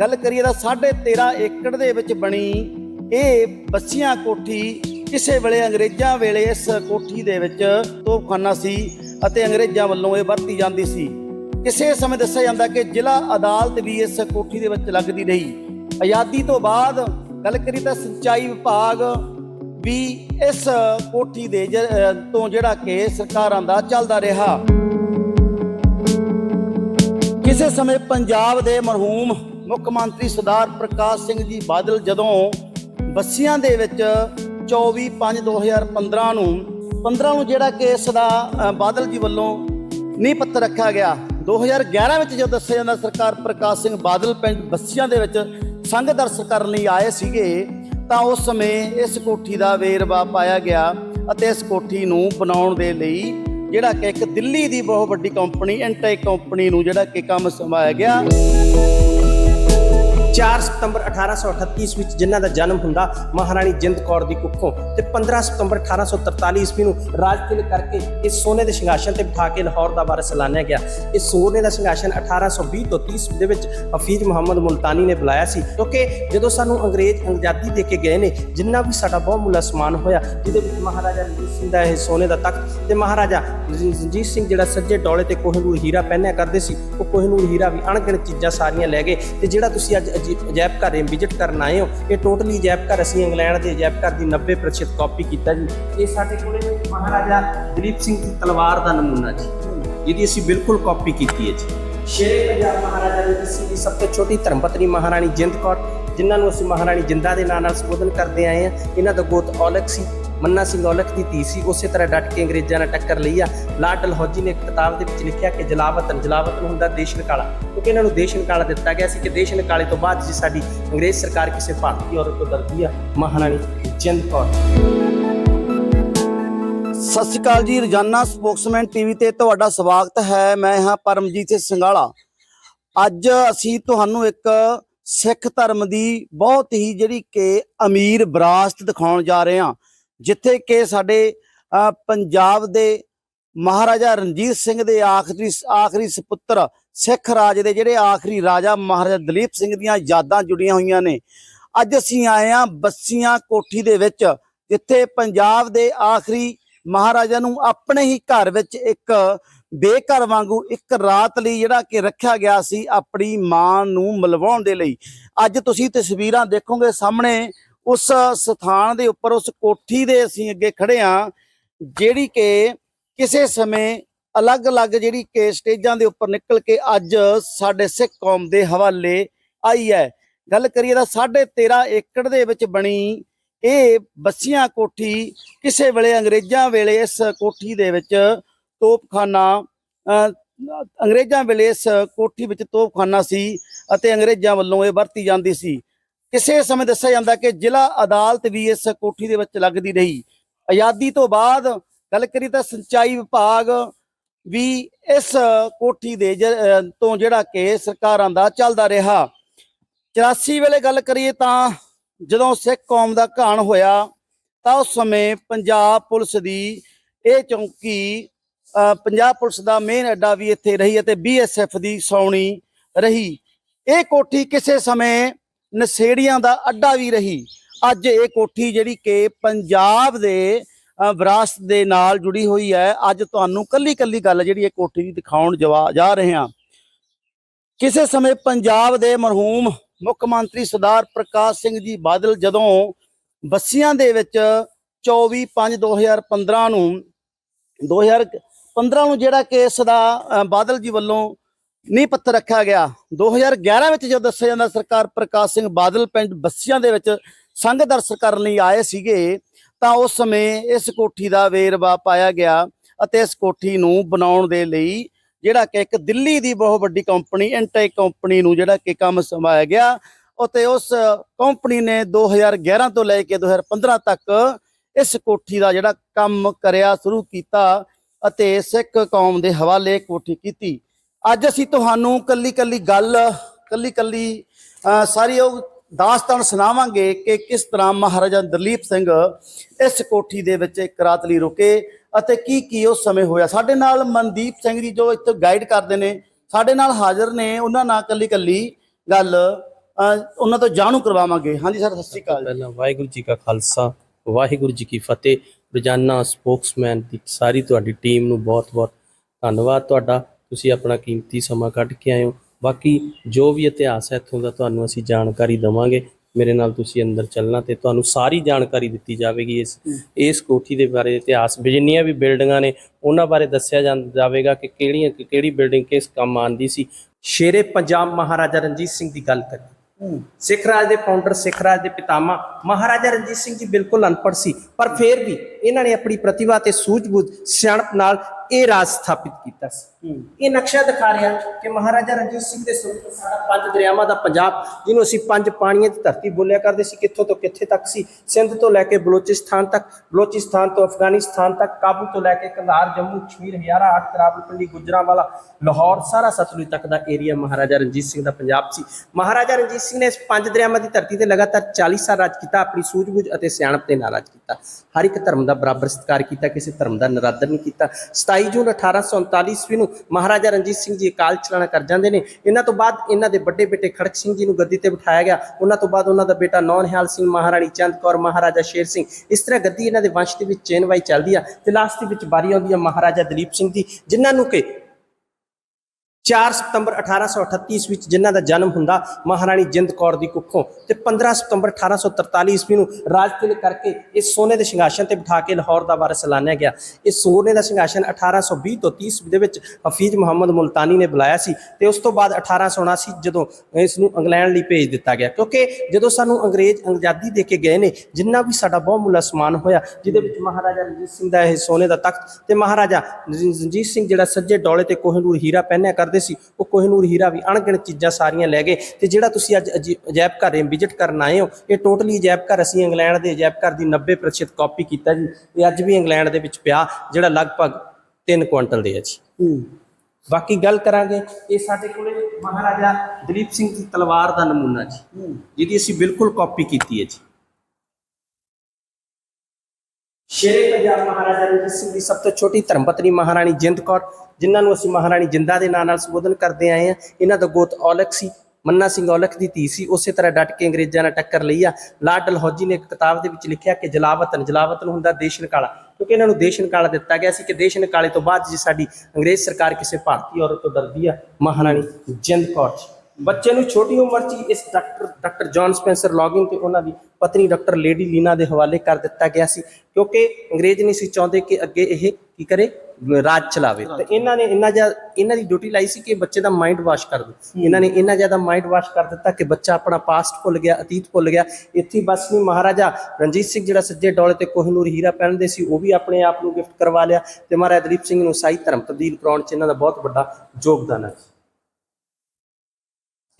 ਗੱਲ ਕਰੀਏ ਤਾਂ 13.5 ਏਕੜ ਦੇ ਵਿੱਚ ਬਣੀ ਇਹ ਬੱਸੀਆਂ ਕੋਠੀ, ਕਿਸੇ ਵੇਲੇ ਅੰਗਰੇਜ਼ਾਂ ਵੇਲੇ ਇਸ ਕੋਠੀ ਦੇ ਵਿੱਚ ਤੋਪਖਾਨਾ ਸੀ ਅਤੇ ਅੰਗਰੇਜ਼ਾਂ ਵੱਲੋਂ ਇਹ ਵਰਤੀ ਜਾਂਦੀ ਸੀ। ਕਿਸੇ ਸਮੇਂ ਦੱਸਿਆ ਜਾਂਦਾ ਕਿ ਜ਼ਿਲ੍ਹਾ ਅਦਾਲਤ ਵੀ ਇਸ ਕੋਠੀ ਦੇ ਵਿੱਚ ਲੱਗਦੀ ਰਹੀ। ਆਜ਼ਾਦੀ ਤੋਂ ਬਾਅਦ ਗੱਲ ਕਰੀ ਤਾਂ ਸਿੰਚਾਈ ਵਿਭਾਗ ਵੀ ਇਸ ਕੋਠੀ ਦੇ ਤੋਂ ਜਿਹੜਾ ਕਿ ਸਰਕਾਰਾਂ ਦਾ ਚੱਲਦਾ ਰਿਹਾ। ਕਿਸੇ ਸਮੇਂ ਪੰਜਾਬ ਦੇ ਮਰਹੂਮ ਮੁੱਖ ਮੰਤਰੀ ਸਰਦਾਰ ਪ੍ਰਕਾਸ਼ ਸਿੰਘ ਜੀ ਬਾਦਲ ਜਦੋਂ ਬੱਸੀਆਂ ਦੇ ਵਿੱਚ 24/5/2015 ਨੂੰ 15 ਨੂੰ ਜਿਹੜਾ ਕਿ ਇਸ ਦਾ ਬਾਦਲ ਜੀ ਵੱਲੋਂ ਨੀਂਹ ਪੱਥਰ ਰੱਖਿਆ ਗਿਆ। 2011 ਵਿੱਚ ਜਦੋਂ ਦੱਸਿਆ ਜਾਂਦਾ ਸਰਕਾਰ ਪ੍ਰਕਾਸ਼ ਸਿੰਘ ਬਾਦਲ ਪਿੰਡ ਬੱਸੀਆਂ ਦੇ ਵਿੱਚ ਸੰਘ ਦਰਸ ਕਰਨ ਲਈ ਆਏ ਸੀਗੇ, ਤਾਂ ਉਸ ਸਮੇਂ ਇਸ ਕੋਠੀ ਦਾ ਵੇਰਵਾ ਪਾਇਆ ਗਿਆ ਅਤੇ ਇਸ ਕੋਠੀ ਨੂੰ ਬਣਾਉਣ ਦੇ ਲਈ ਜਿਹੜਾ ਕਿ ਇੱਕ ਦਿੱਲੀ ਦੀ ਬਹੁਤ ਵੱਡੀ ਕੰਪਨੀ, ਇੰਟੈਕ ਕੰਪਨੀ ਨੂੰ ਜਿਹੜਾ ਕਿ ਕੰਮ ਸੰਭਾਇਆ ਗਿਆ। 4 ਸਤੰਬਰ 1838 ਈਸਵੀ ਵਿੱਚ ਜਿਨ੍ਹਾਂ ਦਾ ਜਨਮ ਹੁੰਦਾ ਮਹਾਰਾਣੀ ਜਿੰਦ ਕੌਰ ਦੀ ਕੁੱਖੋਂ। ਤੇ 15 ਸਤੰਬਰ 1843 ਈਸਵੀ ਨੂੰ ਰਾਜ ਤਿਲਕ ਕਰਕੇ ਇਸ ਸੋਨੇ ਦੇ ਸਿੰਘਾਸਨ ਤੇ ਬਿਠਾ ਕੇ ਲਾਹੌਰ ਦਾ ਵਾਰਸ ਐਲਾਨਿਆ ਗਿਆ। ਇਹ ਸੋਨੇ ਦਾ ਸਿੰਘਾਸਨ 1820 ਤੋਂ 30 ਦੇ ਵਿੱਚ ਹਫੀਜ਼ ਮੁਹੰਮਦ ਮੁਲਤਾਨੀ ਨੇ ਬੁਲਾਇਆ ਸੀ ਕਿਉਂਕਿ ਜਦੋਂ ਸਾਨੂੰ ਅੰਗਰੇਜ਼ ਆਜ਼ਾਦੀ ਦੇ ਕੇ ਗਏ ਨੇ, ਜਿੰਨਾ ਵੀ ਸਾਡਾ ਬਹੁਮੁੱਲਾ ਸਮਾਨ ਹੋਇਆ, ਜਿਹਦੇ ਵਿੱਚ ਮਹਾਰਾਜਾ ਰਣਜੀਤ ਸਿੰਘ ਦਾ ਇਹ ਸੋਨੇ ਦਾ ਤਖਤ ਤੇ ਮਹਾਰਾਜਾ ਰਣਜੀਤ ਸਿੰਘ ਜਿਹੜਾ ਸੱਜੇ ਡੋਲੇ ਤੇ ਕੋਹਿਨੂਰ ਹੀਰਾ ਪਹਿਨਿਆ ਕਰਦੇ ਸੀ, ਉਹ ਕੋਹਿਨੂਰ ਹੀਰਾ ਵੀ ਅਣਗਿਣਤ ਚੀਜ਼ਾਂ ਸਾਰੀਆਂ ਲੈ ਗਏ ਤੇ ਜਿਹੜਾ ਤੁਸੀਂ ਅੱਜ ਅਜੀ- ਅਜਾਇਬ ਘਰ ਵਿਜ਼ਿਟ ਕਰਨ ਆਏ ਹੋ, ਇਹ ਟੋਟਲੀ ਅਜਾਇਬ ਘਰ ਅਸੀਂ ਇੰਗਲੈਂਡ ਦੇ ਅਜਾਇਬ ਘਰ ਦੀ 90% ਕਾਪੀ ਕੀਤਾ ਜੀ। ਇਹ ਸਾਡੇ ਕੋਲੇ ਮਹਾਰਾਜਾ ਦਲੀਪ ਸਿੰਘ ਦੀ ਤਲਵਾਰ ਦਾ ਨਮੂਨਾ ਜੀ। ਜਿਹਦੀ ਅਸੀਂ ਬਿਲਕੁਲ ਕਾਪੀ ਕੀਤੀ ਹੈ ਜੀ। ਸ਼ੇਰੇ ਪੰਜਾਬ ਮਹਾਰਾਜਾ ਰਣਜੀਤ ਸਿੰਘ ਦੀ ਸਭ ਤੋਂ ਛੋਟੀ ਧਰਮਪਤਨੀ ਮਹਾਰਾਣੀ ਜਿੰਦ ਕੌਰ, ਜਿਨ੍ਹਾਂ ਨੂੰ ਅਸੀਂ ਮਹਾਰਾਣੀ ਜਿੰਦਾ ਦੇ ਨਾਂ ਨਾਲ ਸੰਬੋਧਨ ਕਰਦੇ ਆਏ ਹਾਂ। ਇਹਨਾਂ ਦਾ ਗੋਤ ਔਲਖ ਸੀ, ਮੰਨਾ ਸਿੰਘ ਔਲਖ ਦੀ ਧੀ ਸੀ। ਉਸੇ ਤਰ੍ਹਾਂ ਡਟ ਕੇ ਅੰਗਰੇਜ਼ਾਂ ਨਾਲ ਟੱਕਰ ਲਈ ਆ। ਲਾਰਡ ਡਲਹੌਜੀ ਨੇ ਇੱਕ ਕਿਤਾਬ ਦੇ ਵਿੱਚ ਲਿਖਿਆ ਕਿ ਜਲਾਵਤਨ ਜਲਾਵਤਨ ਹੁੰਦਾ ਦੇਸ਼ ਨਿਕਾਲਾ। ਕਿਉਂਕਿ ਇਹਨਾਂ ਨੂੰ ਦੇਸ਼ ਨਿਕਾਲਾ ਦਿੱਤਾ ਗਿਆ ਸੀ ਕਿ ਦੇਸ਼ ਨਿਕਾਲੇ ਤੋਂ ਬਾਅਦ ਜੀ ਸਾਡੀ ਅੰਗਰੇਜ਼ ਸਰਕਾਰ ਕਿਸੇ ਭਾਰਤੀ ਔਰਤ ਤੋਂ ਡਰਦੀ ਆ। ਮਹਾਰਾਣੀ ਜਿੰਦ ਕੌਰ। ਸਤਿ ਸ਼੍ਰੀ ਅਕਾਲ ਜੀ, ਰੋਜ਼ਾਨਾ ਸਪੋਕਸਮੈਨ ਟੀਵੀ ਤੇ ਤੁਹਾਡਾ ਸਵਾਗਤ ਹੈ। ਮੈਂ ਹਾਂ ਪਰਮਜੀਤ ਸੰਗਾਲਾ। ਅੱਜ ਅਸੀਂ ਤੁਹਾਨੂੰ ਇੱਕ ਸਿੱਖ ਧਰਮ ਦੀ ਬਹੁਤ ਹੀ ਜਿਹੜੀ ਕਿ ਅਮੀਰ ਵਿਰਾਸਤ ਦਿਖਾਉਣ ਜਾ ਰਹੇ ਹਾਂ, ਜਿੱਥੇ ਕਿ ਸਾਡੇ ਪੰਜਾਬ ਦੇ ਮਹਾਰਾਜਾ ਰਣਜੀਤ ਸਿੰਘ ਦੇ ਆਖਰੀ ਆਖਰੀ ਸੁਪੁੱਤਰ ਸਿੱਖ ਰਾਜ ਦੇ ਜਿਹੜੇ ਆਖਰੀ ਰਾਜਾ ਮਹਾਰਾਜਾ ਦਲੀਪ ਸਿੰਘ ਦੀਆਂ ਯਾਦਾਂ ਜੁੜੀਆਂ ਹੋਈਆਂ ਨੇ। ਅੱਜ ਅਸੀਂ ਆਏ ਹਾਂ ਬੱਸੀਆਂ ਕੋਠੀ ਦੇ ਵਿੱਚ, ਜਿੱਥੇ ਪੰਜਾਬ ਦੇ ਆਖਰੀ ਮਹਾਰਾਜਾ ਨੂੰ ਆਪਣੇ ਹੀ ਘਰ ਵਿੱਚ ਇੱਕ ਬੇਘਰ ਵਾਂਗੂ ਇੱਕ ਰਾਤ ਲਈ ਜਿਹੜਾ ਕਿ ਰੱਖਿਆ ਗਿਆ ਸੀ ਆਪਣੀ ਮਾਂ ਨੂੰ ਮਿਲਵਾਉਣ ਦੇ ਲਈ। ਅੱਜ ਤੁਸੀਂ ਤਸਵੀਰਾਂ ਦੇਖੋਗੇ ਸਾਹਮਣੇ, ਉਸ ਸਥਾਨ ਦੇ ਉੱਪਰ, ਉਸ ਕੋਠੀ ਦੇ ਅਸੀਂ ਅੱਗੇ ਖੜੇ ਆ ਜਿਹੜੀ ਕਿ ਕਿਸੇ ਸਮੇਂ ਅਲੱਗ-ਅਲੱਗ ਜਿਹੜੀ ਕਿ ਸਟੇਜਾਂ ਦੇ ਉੱਪਰ ਨਿਕਲ ਕੇ ਅੱਜ ਸਾਡੇ ਸਿੱਖ ਕੌਮ ਦੇ ਹਵਾਲੇ ਆਈ ਹੈ। ਗੱਲ ਕਰੀਏ ਤਾਂ 13.5 ਏਕੜ ਦੇ ਵਿੱਚ ਬਣੀ ਇਹ ਬੱਸੀਆਂ ਕੋਠੀ ਕਿਸੇ ਵੇਲੇ ਅੰਗਰੇਜ਼ਾਂ ਵੇਲੇ ਇਸ ਕੋਠੀ ਦੇ ਵਿੱਚ ਤੋਪਖਾਨਾ ਅੰਗਰੇਜ਼ਾਂ ਵੇਲੇ ਇਸ ਕੋਠੀ ਵਿੱਚ ਤੋਪਖਾਨਾ ਸੀ ਅਤੇ ਅੰਗਰੇਜ਼ਾਂ ਵੱਲੋਂ ਇਹ ਵਰਤੀ ਜਾਂਦੀ ਸੀ। ਕਿਸੇ ਸਮੇਂ ਦੱਸਿਆ ਜਾਂਦਾ ਕਿ ਜ਼ਿਲ੍ਹਾ ਅਦਾਲਤ ਵੀ ਇਸ ਕੋਠੀ ਦੇ ਵਿੱਚ ਲੱਗਦੀ ਰਹੀ। ਆਜ਼ਾਦੀ ਤੋਂ ਬਾਅਦ ਗੱਲ ਕਰੀ ਤਾਂ ਸਿੰਚਾਈ ਵਿਭਾਗ ਵੀ ਇਸ ਕੋਠੀ ਦੇ ਜ- ਤੋਂ ਜਿਹੜਾ ਕਿ ਸਰਕਾਰਾਂ ਦਾ ਚੱਲਦਾ ਰਿਹਾ। 84 ਵੇਲੇ ਗੱਲ ਕਰੀਏ ਤਾਂ ਜਦੋਂ ਸਿੱਖ ਕੌਮ ਦਾ ਘਾਣ ਹੋਇਆ, ਤਾਂ ਉਸ ਸਮੇਂ ਪੰਜਾਬ ਪੁਲਿਸ ਦੀ ਇਹ ਚੌਂਕੀ ਪੰਜਾਬ ਪੁਲਿਸ ਦਾ ਮੇਨ ਅੱਡਾ ਵੀ ਇੱਥੇ ਰਹੀ ਅਤੇ ਬੀਐਸਐਫ ਦੀ ਸੌਣੀ ਰਹੀ। ਇਹ ਕੋਠੀ ਕਿਸੇ ਸਮੇਂ ਨਸ਼ੇੜੀਆਂ ਦਾ ਅੱਡਾ ਵੀ ਰਹੀ। ਅੱਜ ਇਹ ਕੋਠੀ ਜਿਹੜੀ ਕਿ ਪੰਜਾਬ ਦੇ ਵਿਰਾਸਤ ਦੇ ਨਾਲ ਜੁੜੀ ਹੋਈ ਹੈ। ਅੱਜ ਤੁਹਾਨੂੰ ਕੱਲੀ ਕੱਲੀ ਗੱਲ ਜਿਹੜੀ ਇਹ ਕੋਠੀ ਦੀ ਦਿਖਾਉਣ ਜਵਾ- ਜਾ ਰਹੇ ਹਾਂ। ਕਿਸੇ ਸਮੇਂ ਪੰਜਾਬ ਦੇ ਮਰਹੂਮ ਮੁੱਖ ਮੰਤਰੀ ਸਰਦਾਰ ਪ੍ਰਕਾਸ਼ ਸਿੰਘ ਜੀ ਬਾਦਲ ਜਦੋਂ ਬੱਸੀਆਂ ਦੇ ਵਿੱਚ 24/5/2015 ਨੂੰ 2015 ਨੂੰ ਜਿਹੜਾ ਕਿ ਇਸ ਦਾ ਬਾਦਲ ਜੀ ਵੱਲੋਂ ਨੀਂਹ ਪੱਥਰ ਰੱਖਿਆ ਗਿਆ 2011 ਵਿੱਚ ਜਦੋਂ ਦੱਸਿਆ ਜਾਂਦਾ ਸਰਕਾਰ ਪ੍ਰਕਾਸ਼ ਸਿੰਘ ਬਾਦਲ ਪਿੰਡ ਬੱਸੀਆਂ ਦੇ ਵਿੱਚ ਸੰਘ ਦਰਸ ਕਰਨ ਲਈ ਆਏ ਸੀਗੇ, ਤਾਂ ਉਸ ਸਮੇਂ ਇਸ ਕੋਠੀ ਦਾ ਵੇਰਵਾ ਪਾਇਆ ਗਿਆ ਅਤੇ ਇਸ ਕੋਠੀ ਨੂੰ ਬਣਾਉਣ ਦੇ ਲਈ ਜਿਹੜਾ ਕਿ ਇੱਕ ਦਿੱਲੀ ਦੀ ਬਹੁਤ ਵੱਡੀ ਕੰਪਨੀ, ਇੰਟੈਕ ਕੰਪਨੀ ਨੂੰ ਜਿਹੜਾ ਕਿ ਕੰਮ ਸਮਾਇਆ ਗਿਆ ਅਤੇ ਉਸ ਕੰਪਨੀ ਨੇ 2011 ਤੋਂ ਲੈ ਕੇ 2015 ਤੱਕ ਇਸ ਕੋਠੀ ਦਾ ਜਿਹੜਾ ਕੰਮ ਕਰਿਆ, ਸ਼ੁਰੂ ਕੀਤਾ ਅਤੇ ਸਿੱਖ ਕੌਮ ਦੇ ਹਵਾਲੇ ਕੋਠੀ ਕੀਤੀ। ਅੱਜ ਅਸੀਂ ਤੁਹਾਨੂੰ ਕੱਲੀ ਕੱਲੀ ਗੱਲ ਕੱਲੀ ਕੱਲੀ ਅਹ ਸਾਰੀ ਉਹ ਦਾਸਤਾਨ ਸੁਣਾਵਾਂਗੇ ਕਿ ਕਿਸ ਤਰ੍ਹਾਂ ਮਹਾਰਾਜਾ ਦਲੀਪ ਸਿੰਘ ਇਸ ਕੋਠੀ ਦੇ ਵਿੱਚ ਇੱਕ ਰਾਤ ਲਈ ਰੁਕੇ ਅਤੇ ਕੀ ਕੀ ਉਸ ਸਮੇਂ ਹੋਇਆ। ਸਾਡੇ ਨਾਲ ਮਨਦੀਪ ਸਿੰਘ ਜੀ ਜੋ ਇੱਥੇ ਗਾਈਡ ਕਰਦੇ ਨੇ, ਸਾਡੇ ਨਾਲ ਹਾਜ਼ਰ ਨੇ, ਉਹਨਾਂ ਨਾਲ ਕੱਲੀ ਕੱਲੀ ਗੱਲ ਉਹਨਾਂ ਤੋਂ ਜਾਣੂ ਕਰਵਾਵਾਂਗੇ। ਹਾਂਜੀ ਸਰ, ਸਤਿ ਸ਼੍ਰੀ ਅਕਾਲ ਪਹਿਲਾਂ ਵਾਹਿਗੁਰੂ ਜੀ ਕਾ ਖਾਲਸਾ, ਵਾਹਿਗੁਰੂ ਜੀ ਕੀ ਫਤਿਹ। ਰੋਜ਼ਾਨਾ ਸਪੋਕਸਮੈਨ ਦੀ ਸਾਰੀ ਤੁਹਾਡੀ ਟੀਮ ਨੂੰ ਬਹੁਤ-ਬਹੁਤ ਧੰਨਵਾਦ ਤੁਹਾਡਾ। ਤੁਸੀਂ ਆਪਣਾ ਕੀਮਤੀ ਸਮਾਂ ਕੱਢ ਕੇ ਆਏ ਹੋ। ਬਾਕੀ ਜੋ ਵੀ ਇਤਿਹਾਸ ਹੈ, ਇੱਥੋਂ ਦਾ ਤੁਹਾਨੂੰ ਅਸੀਂ ਜਾਣਕਾਰੀ ਦਵਾਂਗੇ। ਮੇਰੇ ਨਾਲ ਤੁਸੀਂ ਅੰਦਰ ਚੱਲਣਾ ਤੇ ਤੁਹਾਨੂੰ ਸਾਰੀ ਜਾਣਕਾਰੀ ਦਿੱਤੀ ਜਾਵੇਗੀ ਇਸ ਇਸ ਕੋਠੀ ਦੇ ਬਾਰੇ ਇਤਿਹਾਸ। ਜਿੰਨੀਆਂ ਵੀ ਬਿਲਡਿੰਗਾਂ ਨੇ ਉਹਨਾਂ ਬਾਰੇ ਦੱਸਿਆ ਜਾਵੇਗਾ ਕਿ ਕਿਹੜੀਆਂ ਕਿਹੜੀ ਬਿਲਡਿੰਗ ਕਿਸ ਕੰਮ ਆਉਂਦੀ ਸੀ। ਸ਼ੇਰੇ ਪੰਜਾਬ ਮਹਾਰਾਜਾ ਰਣਜੀਤ ਸਿੰਘ ਦੀ ਗੱਲ ਕਰੀਏ। ਸਿੱਖ ਰਾਜ ਦੇ ਫਾਊਂਡਰ ਸਿੱਖ ਰਾਜ ਦੇ ਪਿਤਾਮਾ ਮਹਾਰਾਜਾ ਰਣਜੀਤ ਸਿੰਘ ਜੀ ਬਿਲਕੁਲ ਅਨਪੜ੍ਹ ਸੀ। ਪਰ ਫਿਰ ਵੀ ਇਹਨਾਂ ਨੇ ਆਪਣੀ ਪ੍ਰਤਿਭਾ ਤੇ ਸੂਝ-ਬੂਝ ਸਿਆਣਪ ਨਾਲ ਇਹ ਰਾਜ ਸਥਾਪਿਤ ਕੀਤਾ ਸੀ। ਇਹ ਨਕਸ਼ਾ ਦਿਖਾ ਰਿਹਾ ਕਿ ਮਹਾਰਾਜਾ ਰਣਜੀਤ ਸਿੰਘ ਦੇ ਸਮੇਂ ਤੋਂ ਸਾਰਾ ਪੰਜ ਦਰਿਆਵਾਂ ਦਾ ਪੰਜਾਬ ਜਿਹਨੂੰ ਅਸੀਂ ਪੰਜ ਪਾਣੀਆਂ ਦੀ ਧਰਤੀ ਬੋਲਿਆ ਕਰਦੇ ਸੀ ਕਿੱਥੋਂ ਤੋਂ ਕਿੱਥੇ ਤੱਕ ਸੀ ਸਿੰਧ ਤੋਂ ਲੈ ਕੇ ਬਲੋਚਿਸਤਾਨ ਤੱਕ ਬਲੋਚਿਸਤਾਨ ਤੋਂ ਅਫਗਾਨਿਸਤਾਨ ਤੱਕ ਕਾਬੂ ਤੋਂ ਲੈ ਕੇ ਕੰਧਾਰ ਜੰਮੂ ਕਸ਼ਮੀਰ ਹਜ਼ਾਰਾ ਅੱਠ ਰਾਵਲਪਿੰਡੀ ਗੁਜਰਾਂਵਾਲਾ ਲਾਹੌਰ ਸਾਰਾ ਸਤਲੁਜ ਤੱਕ ਦਾ ਏਰੀਆ ਮਹਾਰਾਜਾ ਰਣਜੀਤ ਸਿੰਘ ਦਾ ਪੰਜਾਬ ਸੀ। ਮਹਾਰਾਜਾ ਰਣਜੀਤ ਸਿੰਘ ਨੇ ਇਸ ਪੰਜ ਦਰਿਆਵਾਂ ਦੀ ਧਰਤੀ ਤੇ ਲਗਾਤਾਰ 40 ਸਾਲ ਰਾਜ ਕੀਤਾ ਆਪਣੀ ਸੂਝ-ਬੂਝ ਅਤੇ ਸਿਆਣਪ ਦੇ ਨਾਲ ਰਾਜ ਕੀਤਾ। ਹਰ ਇੱਕ ਧਰਮ ਦਾ ਬਰਾਬਰ ਸਤਿਕਾਰ ਕੀਤਾ ਕਿਸੇ ਧਰਮ ਦਾ ਨਿਰਾਦਰ ਨਹੀਂ ਕੀਤਾ। 27 ਜੂਨ 1839 ਈਸਵੀ ਨੂੰ ਮਹਾਰਾਜਾ ਰਣਜੀਤ ਸਿੰਘ ਜੀ ਅਕਾਲ ਚਲਾਣਾ ਕਰ ਜਾਂਦੇ ਨੇ। ਇਹਨਾਂ ਤੋਂ ਬਾਅਦ ਇਹਨਾਂ ਦੇ ਵੱਡੇ ਬੇਟੇ ਖੜਕ ਸਿੰਘ ਜੀ ਨੂੰ ਗੱਦੀ ਤੇ ਬਿਠਾਇਆ ਗਿਆ। ਉਹਨਾਂ ਤੋਂ ਬਾਅਦ ਉਹਨਾਂ ਦਾ ਬੇਟਾ ਨੌਨਹਾਲ ਸਿੰਘ, ਮਹਾਰਾਣੀ ਚੰਦ ਕੌਰ, ਮਹਾਰਾਜਾ ਸ਼ੇਰ ਸਿੰਘ। ਇਸ ਤਰ੍ਹਾਂ ਗੱਦੀ ਇਹਨਾਂ ਦੇ ਵੰਸ਼ ਦੇ ਵਿੱਚ ਚੇਨਵਾਈ ਚੱਲਦੀ ਆ ਤੇ ਲਾਸਟ ਦੇ ਵਿੱਚ ਵਾਰੀ ਆਉਂਦੀ ਆ ਮਹਾਰਾਜਾ ਦਲੀਪ ਸਿੰਘ ਦੀ ਜਿਨ੍ਹਾਂ ਨੂੰ ਕਿ 4 ਸਤੰਬਰ 1838 ਈਸਵੀ ਵਿੱਚ ਜਿਨ੍ਹਾਂ ਦਾ ਜਨਮ ਹੁੰਦਾ, ਮਹਾਰਾਣੀ ਜਿੰਦ ਕੌਰ ਦੀ ਕੁੱਖੋਂ ਤੇ 15 ਸਤੰਬਰ 1843 ਈਸਵੀ ਨੂੰ ਰਾਜ ਤਿਲ ਕਰਕੇ ਇਸ ਸੋਨੇ ਦੇ ਸਿੰਘਾਸਨ ਤੇ ਬਿਠਾ ਕੇ ਲਾਹੌਰ ਦਾ ਵਾਰਸ ਐਲਾਨਿਆ ਗਿਆ। ਇਹ ਸੋਨੇ ਦਾ ਸਿੰਘਾਸਨ 1820 ਤੋਂ 30 ਈਸਵੀ ਦੇ ਵਿੱਚ ਹਫੀਜ਼ ਮੁਹੰਮਦ ਮੁਲਤਾਨੀ ਨੇ ਬੁਲਾਇਆ ਸੀ ਤੇ ਉਸ ਤੋਂ ਬਾਅਦ 1879 ਜਦੋਂ ਇਸ ਨੂੰ ਇੰਗਲੈਂਡ ਲਈ ਭੇਜ ਦਿੱਤਾ ਗਿਆ। ਕਿਉਂਕਿ ਜਦੋਂ ਸਾਨੂੰ ਅੰਗਰੇਜ਼ ਆਜ਼ਾਦੀ ਦੇ ਕੇ ਗਏ ਨੇ, ਜਿੰਨਾ ਵੀ ਸਾਡਾ ਬਹੁਮੁੱਲਾ ਸਮਾਨ ਹੋਇਆ, ਜਿਹਦੇ ਵਿੱਚ ਮਹਾਰਾਜਾ ਰਣਜੀਤ ਸਿੰਘ ਦਾ ਇਹ ਸੋਨੇ ਦਾ ਤਖਤ ਤੇ ਮਹਾਰਾਜਾ ਰਣਜੀਤ ਸਿੰਘ ਜਿਹੜਾ ਸੱਜੇ ਡੋਲੇ ਤੇ ਕੋਹਿਨੂਰ ਹੀਰਾ ਪਹਿਨਿਆ ਕਰਦੇ ਸੀ ਉਹ ਕੋਹਿਨੂਰ ਹੀਰਾ ਵੀ ਅਣਗਿਣਤ ਚੀਜ਼ਾਂ ਸਾਰੀਆਂ ਲੈ ਗਏ ਤੇ ਜਿਹੜਾ ਤੁਸੀਂ ਅੱਜ ਅਜੀ- ਅਜਾਇਬ ਘਰ ਵਿਜ਼ਿਟ ਕਰਨ ਆਏ ਹੋ ਇਹ ਟੋਟਲੀ ਅਜਾਇਬ ਘਰ ਅਸੀਂ ਇੰਗਲੈਂਡ ਦੇ ਅਜਾਇਬ ਘਰ ਦੀ 90% ਕਾਪੀ ਕੀਤਾ ਜੀ ਇਹ ਅੱਜ ਵੀ ਇੰਗਲੈਂਡ ਦੇ ਵਿੱਚ ਪਿਆ ਜਿਹੜਾ ਲਗਭਗ 3 ਕੁਇੰਟਲ ਦੇ ਹੈ ਜੀ। ਬਾਕੀ ਗੱਲ ਕਰਾਂਗੇ ਇਹ ਸਾਡੇ ਕੋਲੇ ਮਹਾਰਾਜਾ ਦਲੀਪ ਸਿੰਘ ਦੀ ਤਲਵਾਰ ਦਾ ਨਮੂਨਾ ਜੀ ਜਿਹਦੀ ਅਸੀਂ ਬਿਲਕੁਲ ਕਾਪੀ ਕੀਤੀ ਹੈ ਜੀ। ਸ਼ੇਰੇ ਪੰਜਾਬ ਮਹਾਰਾਜਾ ਰਣਜੀਤ ਸਿੰਘ ਦੀ ਸਭ ਤੋਂ ਛੋਟੀ ਧਰਮਪਤਨੀ ਮਹਾਰਾਣੀ ਜਿੰਦ ਕੌਰ, ਜਿਨ੍ਹਾਂ ਨੂੰ ਅਸੀਂ ਮਹਾਰਾਣੀ ਜਿੰਦਾ ਦੇ ਨਾਂ ਨਾਲ ਸੰਬੋਧਨ ਕਰਦੇ ਆਏ ਹਾਂ। ਇਹਨਾਂ ਦਾ ਗੋਤ ਔਲਖ ਸੀ, ਮੰਨਾ ਸਿੰਘ ਔਲਖ ਦੀ ਧੀ ਸੀ। ਉਸੇ ਤਰ੍ਹਾਂ ਡਟ ਕੇ ਅੰਗਰੇਜ਼ਾਂ ਨਾਲ ਟੱਕਰ ਲਈ ਆ। ਲਾਰਡ ਡਲਹੌਜੀ ਨੇ ਇੱਕ ਕਿਤਾਬ ਦੇ ਵਿੱਚ ਲਿਖਿਆ ਕਿ ਜਲਾਵਤਨ ਜਲਾਵਤਨ ਹੁੰਦਾ ਦੇਸ਼ ਨਿਕਾਲਾ। ਕਿਉਂਕਿ ਇਹਨਾਂ ਨੂੰ ਦੇਸ਼ ਨਿਕਾਲਾ ਦਿੱਤਾ ਗਿਆ ਸੀ ਕਿ ਦੇਸ਼ ਨਿਕਾਲੇ ਤੋਂ ਬਾਅਦ ਜੇ ਸਾਡੀ ਅੰਗਰੇਜ਼ ਸਰਕਾਰ ਕਿਸੇ ਭਾਰਤੀ ਔਰਤ ਤੋਂ ਡਰਦੀ ਆ, ਮਹਾਰਾਣੀ ਜਿੰਦ ਕੌਰ ਜੀ। ਬੱਚੇ ਨੂੰ ਛੋਟੀ ਉਮਰ 'ਚ ਹੀ ਇਸ doctor doctor John Spencer Login ਤੇ ਉਹਨਾਂ ਦੀ ਪਤਨੀ ਡਾਕਟਰ ਲੇਡੀ ਲੀਨਾ ਦੇ ਹਵਾਲੇ ਕਰ ਦਿੱਤਾ ਗਿਆ ਸੀ ਕਿਉਂਕਿ ਅੰਗਰੇਜ਼ ਨਹੀਂ ਸੀ ਚਾਹੁੰਦੇ ਕਿ ਅੱਗੇ ਇਹ ਕੀ ਕਰੇ ਰਾਜ ਚਲਾਵੇ। ਤੇ ਇਹਨਾਂ ਨੇ ਇੰਨਾ ਜ਼ਿਆਦਾ ਇਹਨਾਂ ਦੀ ਡਿਊਟੀ ਲਾਈ ਸੀ ਕਿ ਬੱਚੇ ਦਾ ਮਾਈਂਡ ਵਾਸ਼ ਕਰ ਦੋ ਇਹਨਾਂ ਨੇ ਇੰਨਾ ਜ਼ਿਆਦਾ ਮਾਈਂਡ ਵਾਸ਼ ਕਰ ਦਿੱਤਾ ਕਿ ਬੱਚਾ ਆਪਣਾ ਪਾਸਟ ਭੁੱਲ ਗਿਆ ਅਤੀਤ ਭੁੱਲ ਗਿਆ। ਇੱਥੇ ਬਸ ਨਹੀਂ ਮਹਾਰਾਜਾ ਰਣਜੀਤ ਸਿੰਘ ਜਿਹੜਾ ਸੱਜੇ ਡੋਲੇ ਤੇ ਕੋਹਿਨੂਰ ਹੀਰਾ ਪਹਿਨਦੇ ਸੀ ਉਹ ਵੀ ਆਪਣੇ ਆਪ ਨੂੰ ਗਿਫਟ ਕਰਵਾ ਲਿਆ। ਤੇ ਮਹਾਰਾਜਾ ਦਲੀਪ ਸਿੰਘ ਨੂੰ ਸਾਈ ਧਰਮ ਤਬਦੀਲ ਕਰਾਉਣ 'ਚ ਇਹਨਾਂ ਦਾ ਬਹੁਤ ਵੱਡਾ ਯੋਗਦਾਨ ਹੈ।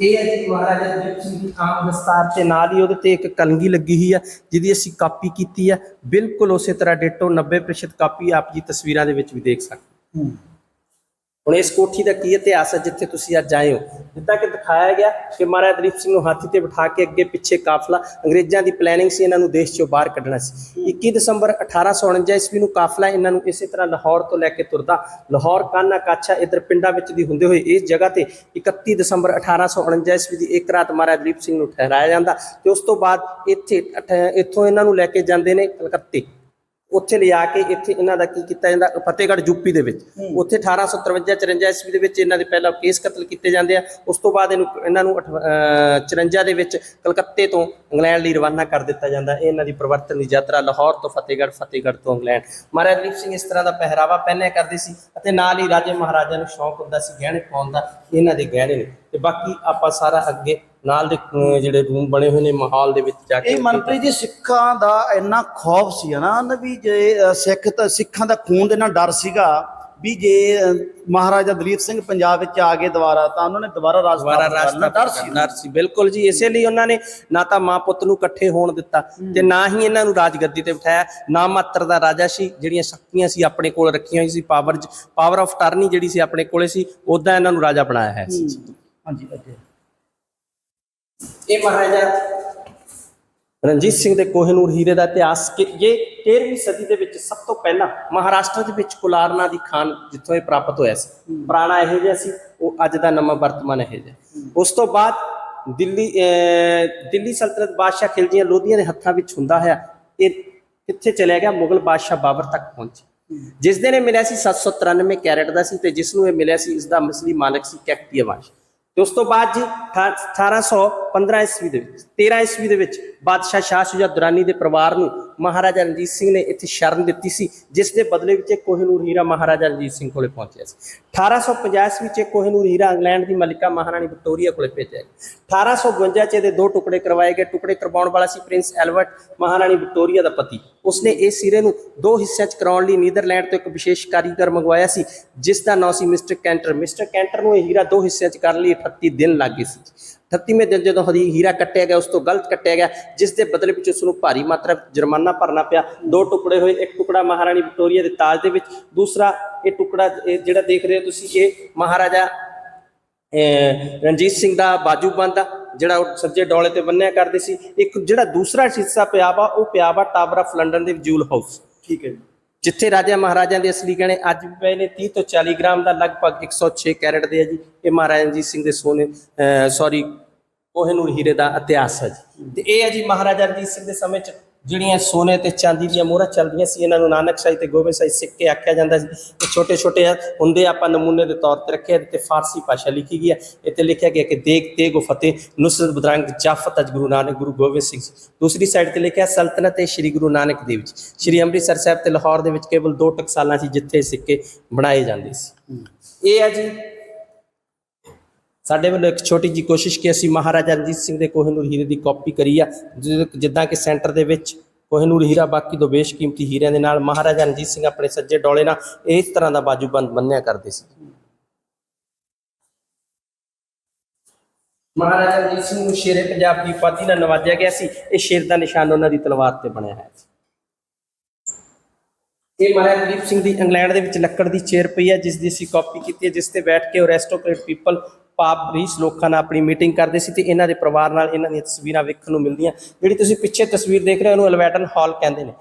ਇਹ ਹੈ ਜੀ ਮਹਾਰਾਜਾ ਦਲੀਪ ਸਿੰਘ ਦੀ ਆਮ ਦਸਤਾਰ ਤੇ ਨਾਲ ਹੀ ਉਹਦੇ ਤੇ ਇੱਕ ਕਲਗੀ ਲੱਗੀ ਹੋਈ ਆ ਜਿਹਦੀ ਅਸੀਂ ਕਾਪੀ ਕੀਤੀ ਆ। ਬਿਲਕੁਲ ਉਸੇ ਤਰ੍ਹਾਂ ਡਿਟੋ 90% ਕਾਪੀ ਆਪ ਜੀ ਤਸਵੀਰਾਂ ਦੇ ਵਿੱਚ ਵੀ ਦੇਖ ਸਕਦੇ ਹੋ। ਹੁਣ ਇਸ ਕੋਠੀ ਦਾ ਕੀ ਇਤਿਹਾਸ ਹੈ ਜਿੱਥੇ ਤੁਸੀਂ ਅੱਜ ਆਏ ਹੋ? ਜਿੱਦਾਂ ਕਿ ਦਿਖਾਇਆ ਗਿਆ ਕਿ ਮਹਾਰਾਜਾ ਦੀਪ ਸਿੰਘ ਨੂੰ ਹਾਥੀ ਤੇ ਬਿਠਾ ਕੇ ਅੱਗੇ ਪਿੱਛੇ ਕਾਫਲਾ ਅੰਗਰੇਜ਼ਾਂ ਦੀ ਪਲੈਨਿੰਗ ਸੀ, ਇਹਨਾਂ ਨੂੰ ਦੇਸ਼ ਚੋਂ ਬਾਹਰ ਕੱਢਣਾ ਸੀ। 21 ਦਸੰਬਰ 1849 ਈਸਵੀ ਨੂੰ ਕਾਫਲਾ ਇਹਨਾਂ ਨੂੰ ਇਸੇ ਤਰ੍ਹਾਂ ਲਾਹੌਰ ਤੋਂ ਲੈ ਕੇ ਤੁਰਦਾ, ਲਾਹੌਰ, ਕਾਨਾ, ਕਾਛਾ, ਇਧਰ ਪਿੰਡਾਂ ਵਿੱਚ ਦੀ ਹੁੰਦੇ ਹੋਏ ਇਸ ਜਗ੍ਹਾ ਤੇ 31 ਦਸੰਬਰ 1849 ਈਸਵੀ ਦੀ ਇੱਕ ਰਾਤ ਮਹਾਰਾਜਾ ਦੀਪ ਸਿੰਘ ਨੂੰ ਠਹਿਰਾਇਆ ਜਾਂਦਾ ਤੇ ਉਸ ਤੋਂ ਬਾਅਦ ਇੱਥੇ ਇੱਥੋਂ ਇਹਨਾਂ ਨੂੰ ਲੈ ਕੇ ਜਾਂਦੇ ਨੇ ਕਲਕੱਤੇ। ਉੱਥੇ ਲਿਆ ਕੇ ਇੱਥੇ ਇਹਨਾਂ ਦਾ ਕੀ ਕੀਤਾ ਜਾਂਦਾ ਫਤਿਹਗੜ੍ਹ ਯੂਪੀ ਦੇ ਵਿੱਚ। ਉੱਥੇ 1853 54 ਈਸਵੀ ਦੇ ਵਿੱਚ ਇਹਨਾਂ ਦੇ ਪਹਿਲਾਂ ਕੇਸ ਕਤਲ ਕੀਤੇ ਜਾਂਦੇ ਆ। ਉਸ ਤੋਂ ਬਾਅਦ ਇਹਨੂੰ ਇਹਨਾਂ ਨੂੰ ਅਠ- ਅਹ 54 ਦੇ ਵਿੱਚ ਕਲਕੱਤੇ ਤੋਂ ਇੰਗਲੈਂਡ ਲਈ ਰਵਾਨਾ ਕਰ ਦਿੱਤਾ ਜਾਂਦਾ। ਇਹ ਇਹਨਾਂ ਦੀ ਪ੍ਰਵਰਤਨ ਦੀ ਯਾਤਰਾ ਲਾਹੌਰ ਤੋਂ ਫਤਿਹਗੜ੍ਹ ਫਤਿਹਗੜ੍ਹ ਤੋਂ ਇੰਗਲੈਂਡ। ਮਹਾਰਾਜਾ ਦਲੀਪ ਸਿੰਘ ਇਸ ਤਰ੍ਹਾਂ ਦਾ ਪਹਿਰਾਵਾ ਪਹਿਨਿਆ ਕਰਦੇ ਸੀ ਅਤੇ ਨਾਲ ਹੀ ਰਾਜੇ ਮਹਾਰਾਜਾ ਨੂੰ ਸ਼ੌਂਕ ਹੁੰਦਾ ਸੀ ਗਹਿਣੇ ਪਾਉਣ ਦਾ। ਇਹਨਾਂ ਦੇ ਗਹਿਣੇ ਨੇ। ਤੇ ਬਾਕੀ ਆਪਾਂ ਸਾਰਾ ਅੱਗੇ ਨਾਲ ਦੇ ਅਹ ਜਿਹੜੇ ਰੂਮ ਬਣੇ ਹੋਏ ਨੇ ਮਾਹੌਲ ਦੇ ਵਿੱਚ ਜਾ ਕੇ ਇਹ ਮਨਪ੍ਰੀਤ ਜੀ ਸਿੱਖਾਂ ਦਾ ਇੰਨਾ ਖੌਫ ਸੀ ਨਾ ਨਾ ਵੀ ਜੇ ਅ, ਸਿੱਖ ਤਾਂ ਸਿੱਖਾਂ ਦਾ ਖੂਨ ਦੇ ਨਾਲ ਡਰ ਸੀਗਾ ਵੀ ਜੇ ਅ, ਮਹਾਰਾਜਾ ਦਲੀਪ ਸਿੰਘ ਪੰਜਾਬ ਵਿੱਚ ਆ ਗਏ ਦੁਬਾਰਾ ਤਾਂ ਉਹਨਾਂ ਨੇ ਦੁਬਾਰਾ ਰਾਜ ਦੁਬਾਰਾ ਸਥਾਪਿਤ ਕਰਨਾ। ਰਾਸਤਾ ਡਰ ਸੀ। ਡਰ ਸੀ ਬਿਲਕੁਲ ਜੀ ਇਸੇ ਲਈ ਉਹਨਾਂ ਨੇ ਨਾ ਤਾਂ ਮਾਂ ਪੁੱਤ ਨੂੰ ਇਕੱਠੇ ਹੋਣ ਦਿੱਤਾ ਤੇ ਨਾ ਹੀ ਇਹਨਾਂ ਨੂੰ ਰਾਜਗੱਦੀ ਤੇ ਬਿਠਾਇਆ ਨਾ ਮਾਤਰ ਦਾ ਰਾਜਾ ਸੀ ਜਿਹੜੀਆਂ ਸ਼ਕਤੀਆਂ ਸੀ ਆਪਣੇ ਕੋਲ ਰੱਖੀਆਂ ਹੋਈ ਸੀ ਪਾਵਰ ਪਾਵਰ ਆਫ ਟਰਨੀ ਜਿਹੜੀ ਸੀ ਆਪਣੇ ਕੋਲੇ ਸੀ ਉਦਾਂ ਇਹਨਾਂ ਨੂੰ ਰਾਜਾ ਬਣਾਇਆ ਹੈ। ਹਾਂਜੀ ਅੱਗੇ। ਇਹ ਮਹਾਰਾਜਾ ਰਣਜੀਤ ਸਿੰਘ ਦੇ ਕੋਹਿਨੂਰ ਹੀਰੇ ਦਾ ਇਤਿਹਾਸ ਕਿ ਇਹ 13ਵੀਂ ਸਦੀ ਦੇ ਵਿੱਚ ਸਭ ਤੋਂ ਪਹਿਲਾਂ ਮਹਾਰਾਸ਼ਟਰ ਦੇ ਵਿੱਚ ਕੁਲਾਰ ਨਾਂ ਦੀ ਖਾਨ ਜਿੱਥੋਂ ਇਹ ਪ੍ਰਾਪਤ ਹੋਇਆ ਸੀ। ਪੁਰਾਣਾ ਇਹੋ ਜਿਹਾ ਸੀ ਉਹ ਅੱਜ ਦਾ ਨਵਾਂ ਵਰਤਮਾਨ ਇਹੋ ਜਿਹਾ। ਉਸ ਤੋਂ ਬਾਅਦ ਦਿੱਲੀ ਦਿੱਲੀ ਸਲਤਨਤ ਬਾਦਸ਼ਾਹ ਖਿਲਜੀਆਂ ਲੋਧੀਆਂ ਦੇ ਹੱਥਾਂ ਵਿੱਚ ਹੁੰਦਾ ਹੈ ਇਹ ਕਿੱਥੇ ਚਲਿਆ ਗਿਆ? ਮੁਗਲ ਬਾਦਸ਼ਾਹ ਬਾਬਰ ਤੱਕ ਪਹੁੰਚੇ। ਜਿਸ ਦਿਨ ਇਹ ਮਿਲਿਆ ਸੀ 793 ਕੈਰਟ ਦਾ ਸੀ ਤੇ ਜਿਸ ਨੂੰ ਇਹ ਮਿਲਿਆ ਸੀ ਇਸ ਦਾ ਮਸਲੀ ਮਾਲਕ ਸੀ ਕੈਕਟੀਆ ਵੰਸ਼। ਤੇ ਉਸ ਤੋਂ ਬਾਅਦ ਜੀ ਅਠਾ- 1815 ਈਸਵੀ ਦੇ ਵਿੱਚ 13 ਈਸਵੀ ਦੇ ਵਿੱਚ ਬਾਦਸ਼ਾਹ ਸ਼ਾਹ ਸ਼ੁਜਾ ਦੁਰਾਨੀ ਦੇ ਪਰਿਵਾਰ ਨੂੰ ਮਹਾਰਾਜਾ ਰਣਜੀਤ ਸਿੰਘ ਨੇ ਇੱਥੇ ਸ਼ਰਨ ਦਿੱਤੀ ਸੀ, ਜਿਸ ਦੇ ਬਦਲੇ ਵਿੱਚ ਇਹ ਕੋਹਿਨੂਰ ਹੀਰਾ ਮਹਾਰਾਜਾ ਰਣਜੀਤ ਸਿੰਘ ਕੋਲੇ ਪਹੁੰਚਿਆ ਸੀ। 1850 ਈਸਵੀ ਵਿੱਚ ਇਹ ਕੋਹਿਨੂਰ ਹੀਰਾ ਇੰਗਲੈਂਡ ਦੀ ਮਲਿਕਾ ਮਹਾਰਾਣੀ ਵਿਕਟੋਰੀਆ ਕੋਲੇ ਭੇਜਿਆ ਗਿਆ। 1852 ਚ ਇਹਦੇ ਦੋ ਟੁਕੜੇ ਕਰਵਾਏ ਗਏ। ਟੁਕੜੇ ਕਰਵਾਉਣ ਵਾਲਾ ਸੀ ਪ੍ਰਿੰਸ ਐਲਬਰਟ ਮਹਾਰਾਣੀ ਵਿਕਟੋਰੀਆ ਦਾ ਪਤੀ। ਉਸਨੇ ਇਹ ਸਿਰੇ ਨੂੰ ਦੋ ਹਿੱਸਿਆਂ 'ਚ ਕਰਾਉਣ ਲਈ ਨੀਦਰਲੈਂਡ ਤੋਂ ਇੱਕ ਵਿਸ਼ੇਸ਼ ਕਾਰੀਗਰ ਮੰਗਵਾਇਆ ਸੀ, ਜਿਸ ਦਾ ਨਾਮ ਸੀ ਮਿਸਟਰ ਕੈਂਟਰ। ਮਿਸਟਰ ਕੈਂਟਰ ਨੂੰ ਇਹ ਹੀਰਾ ਦੋ ਹਿੱਸਿਆਂ 'ਚ ਕਰਨ ਲਈ 38 ਦਿਨ ਲੱਗੇ ਸੀ। 38ਵੇਂ ਦਿਨ ਜਦੋਂ ਹਰੀ ਹੀਰਾ ਕੱਟਿਆ ਗਿਆ, ਉਸ ਤੋਂ ਗਲਤ ਕੱਟਿਆ ਗਿਆ, ਜਿਸ ਦੇ ਬਦਲੇ ਵਿੱਚ ਉਸ ਨੂੰ ਭਾਰੀ ਮਾਤਰਾ ਜੁਰਮਾਨਾ ਭਰਨਾ ਪਿਆ। ਦੋ ਟੁਕੜੇ ਹੋਏ, ਇੱਕ ਟੁਕੜਾ ਮਹਾਰਾਣੀ ਵਿਕਟੋਰੀਆ ਦੇ ਤਾਜ ਦੇ ਵਿੱਚ, ਦੂਸਰਾ ਇਹ ਟੁਕੜਾ, ਇਹ ਜਿਹੜਾ ਦੇਖ ਰਹੇ ਹੋ ਤੁਸੀਂ, ਇਹ ਮਹਾਰਾਜਾ ਰਣਜੀਤ ਸਿੰਘ ਦਾ ਬਾਜੂ ਬੰਦ ਆ ਜਿਹੜਾ ਉਹ ਸੱਜੇ ਡੋਲੇ ਤੇ ਬੰਨਿਆ ਕਰਦੇ ਸੀ। ਇੱਕ ਜਿਹੜਾ ਦੂਸਰਾ ਹਿੱਸਾ ਪਿਆ ਵਾ, ਉਹ ਪਿਆ ਵਾ ਟਾਵਰ ਆਫ ਲੰਡਨ ਦੇ ਜੂਲ ਹਾਊਸ। ਠੀਕ ਹੈ ਜੀ। ਜਿੱਥੇ ਰਾਜਾ ਮਹਾਰਾਜਿਆਂ ਦੇ ਅਸਲੀ ਗਹਿਣੇ ਅੱਜ ਵੀ ਪਏ ਨੇ 30 ਤੋਂ 40 ਗ੍ਰਾਮ ਦਾ ਲਗਭਗ 106 ਕੈਰਟ ਦੇ ਆ ਜੀ। ਇਹ ਮਹਾਰਾਜਾ ਰਣਜੀਤ ਸਿੰਘ ਦੇ ਸੋਨੇ ਸੌਰੀ ਕੋਹਿਨੂਰ ਹੀਰੇ ਦਾ ਇਤਿਹਾਸ ਹੈ ਜੀ। ਤੇ ਇਹ ਹੈ ਜੀ ਮਹਾਰਾਜਾ ਰਣਜੀਤ ਸਿੰਘ ਦੇ ਸਮੇਂ ਚ ਜਿਹੜੀਆਂ ਸੋਨੇ ਤੇ ਚਾਂਦੀ ਦੀਆਂ ਮੋਹਰਾਂ ਚੱਲਦੀਆਂ ਸੀ ਇਹਨਾਂ ਨੂੰ ਨਾਨਕ ਸ਼ਾਹੀ ਤੇ ਗੋਬਿੰਦ ਸ਼ਾਹੀ ਸਿੱਕੇ ਆਖਿਆ ਜਾਂਦਾ ਸੀ ਇਹ ਛੋਟੇ ਛੋਟੇ ਆ ਹੁੰਦੇ ਆਪਾਂ ਨਮੂਨੇ ਦੇ ਤੌਰ ਤੇ ਰੱਖੇ ਆ ਤੇ ਫਾਰਸੀ ਭਾਸ਼ਾ ਲਿਖੀ ਗਈ ਹੈ ਇੱਥੇ ਲਿਖਿਆ ਗਿਆ ਕਿ ਦੇਗ ਤੇਗ ਫਤਿਹ ਨੁਸਰਤ ਬਦਰੰਗ ਜਾਫਤ ਅਜ ਗੁਰੂ ਨਾਨਕ ਗੁਰੂ ਗੋਬਿੰਦ ਸਿੰਘ ਦੂਸਰੀ ਸਾਈਡ ਤੇ ਲਿਖਿਆ ਸਲਤਨਤ ਸ੍ਰੀ ਗੁਰੂ ਨਾਨਕ ਦੇਵ ਜੀ। ਸ੍ਰੀ ਅੰਮ੍ਰਿਤਸਰ ਸਾਹਿਬ ਤੇ ਲਾਹੌਰ ਦੇ ਵਿੱਚ ਕੇਵਲ ਦੋ ਟਕਸਾਲਾਂ ਸੀ ਜਿੱਥੇ ਸਿੱਕੇ ਬਣਾਏ ਜਾਂਦੇ ਸੀ। ਇਹ ਹੈ ਜੀ ਸਾਡੇ ਵੱਲੋਂ ਇੱਕ ਛੋਟੀ ਜੀ ਕੋਸ਼ਿਸ਼ ਕਿ ਅਸੀਂ ਮਹਾਰਾਜਾ ਰਣਜੀਤ ਸਿੰਘ ਦੇ ਕੋਹਿਨੂਰ ਹੀਰੇ ਦੀ ਕਾਪੀ ਕਰੀ ਆ ਜਿੱਦਾਂ ਕਿ ਸੈਂਟਰ ਦੇ ਵਿੱਚ ਕੋਹਿਨੂਰ ਹੀਰਾ ਬਾਕੀ ਦੋ ਬੇਸ਼ਕੀਮਤੀ ਹੀਰਿਆਂ ਦੇ ਨਾਲ ਮਹਾਰਾਜਾ ਰਣਜੀਤ ਸਿੰਘ ਆਪਣੇ ਸੱਜੇ ਡੋਲੇ ਨਾਲ ਇਸ ਤਰ੍ਹਾਂ ਦਾ ਬਾਜੂਬੰਦ ਬੰਨਿਆ ਕਰਦੇ ਸੀ। ਮਹਾਰਾਜਾ ਰਣਜੀਤ ਸਿੰਘ ਨੂੰ ਸ਼ੇਰੇ ਪੰਜਾਬ ਦੀ ਉਪਾਧੀ ਨਾਲ ਨਵਾਜਿਆ ਗਿਆ ਸੀ। ਇਹ ਸ਼ੇਰ ਦਾ ਨਿਸ਼ਾਨ ਉਹਨਾਂ ਦੀ ਤਲਵਾਰ ਤੇ ਬਣਿਆ ਹੈ ਇਹ ਮਹਾਰਾਜਾ ਦੀਪ ਸਿੰਘ ਦੀ ਇੰਗਲੈਂਡ ਦੇ ਵਿੱਚ ਲੱਕੜ ਦੀ ਚੇਅਰ ਪਈ ਹੈ, ਜਿਸ ਦੀ ਅਸੀਂ ਕਾਪੀ ਕੀਤੀ ਹੈ, ਜਿਸ ਤੇ ਬੈਠ ਕੇ ਅਰੈਸਟੋਕ੍ਰੇਟ ਪੀਪਲ ਪਾਪ ਰੀਸ ਲੋਕਾਂ ਨਾਲ ਆਪਣੀ ਮੀਟਿੰਗ ਕਰਦੇ ਸੀ ਤੇ ਇਹਨਾਂ ਦੇ ਪਰਿਵਾਰ ਨਾਲ ਇਹਨਾਂ ਦੀਆਂ ਤਸਵੀਰਾਂ ਵੇਖਣ ਨੂੰ ਮਿਲਦੀਆਂ। ਜਿਹੜੀ ਤੁਸੀਂ ਪਿੱਛੇ ਤਸਵੀਰ ਦੇਖ ਰਹੇ ਹੋ ਉਹਨੂੰ ਐਲਵੈਟਨ ਹਾਲ ਕਹਿੰਦੇ ਨੇ।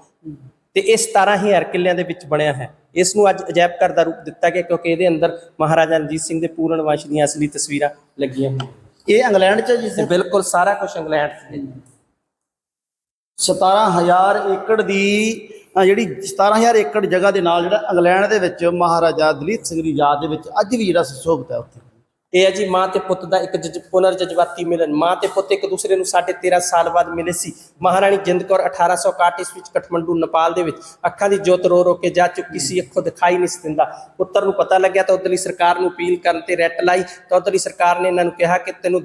ਤੇ ਇਹ 17000 ਕਿੱਲਿਆਂ ਦੇ ਵਿੱਚ ਬਣਿਆ ਹੈ। ਇਸ ਨੂੰ ਅੱਜ ਅਜਾਇਬ ਘਰ ਦਾ ਰੂਪ ਦਿੱਤਾ ਗਿਆ ਕਿਉਂਕਿ ਇਹਦੇ ਅੰਦਰ ਮਹਾਰਾਜਾ ਰਣਜੀਤ ਸਿੰਘ ਦੇ ਪੂਰਨ ਵੰਸ਼ ਦੀਆਂ ਅਸਲੀ ਤਸਵੀਰਾਂ ਲੱਗੀਆਂ ਇਹ ਇੰਗਲੈਂਡ ਚ ਜੀ ਬਿਲਕੁਲ ਸਾਰਾ ਕੁਝ ਇੰਗਲੈਂਡ 'ਚ ਹੈ ਜੀ। 17000 ਏਕੜ ਦੀ ਜਿਹੜੀ 17000 ਏਕੜ ਜਗ੍ਹਾ ਦੇ ਨਾਲ ਜਿਹੜਾ ਇੰਗਲੈਂਡ ਦੇ ਵਿੱਚ ਮਹਾਰਾਜਾ ਦਲੀਪ ਸਿੰਘ ਦੀ ਯਾਦ ਦੇ ਵਿੱਚ ਅੱਜ ਵੀ ਜਿਹੜਾ ਸੁਸ਼ੋਭਿਤ ਹੈ ਉੱਥੇ। ਇਹ ਹੈ ਜੀ ਮਾਂ ਤੇ ਪੁੱਤ ਦਾ ਇੱਕ ਪੁਨਰ ਜਜ਼ਬਾਤੀ ਮਿਲਨ। ਮਾਂ ਤੇ ਪੁੱਤ ਇੱਕ ਦੂਸਰੇ ਨੂੰ ਸਾਢੇ 13 ਸਾਲ ਬਾਅਦ ਮਿਲੇ ਸੀ। ਮਹਾਰਾਣੀ ਜਿੰਦ ਕੌਰ 1861 ਈਸਵੀ ਵਿੱਚ ਕਠਮੰਡੂ ਨੇਪਾਲ ਦੇ ਵਿੱਚ ਅੱਖਾਂ ਦੀ ਜੋਤ ਰੋ ਰੋ ਕੇ ਜਾ ਚੁੱਕੀ ਸੀ। ਅੱਖੋਂ ਦਿਖਾਈ ਨਹੀਂ ਸੀ ਦਿੰਦਾ। ਪੁੱਤਰ ਨੂੰ ਪਤਾ ਲੱਗਿਆ ਤਾਂ ਉਧਰਲੀ ਸਰਕਾਰ ਨੂੰ ਅਪੀਲ ਕਰਨ ਤੇ ਰੈਟ ਲਾਈ। ਤਾਂ ਉਧਰਲੀ ਸਰਕਾਰ ਨੇ ਇਹਨਾਂ ਨੂੰ ਕਿਹਾ ਕਿ ਤੈਨੂੰ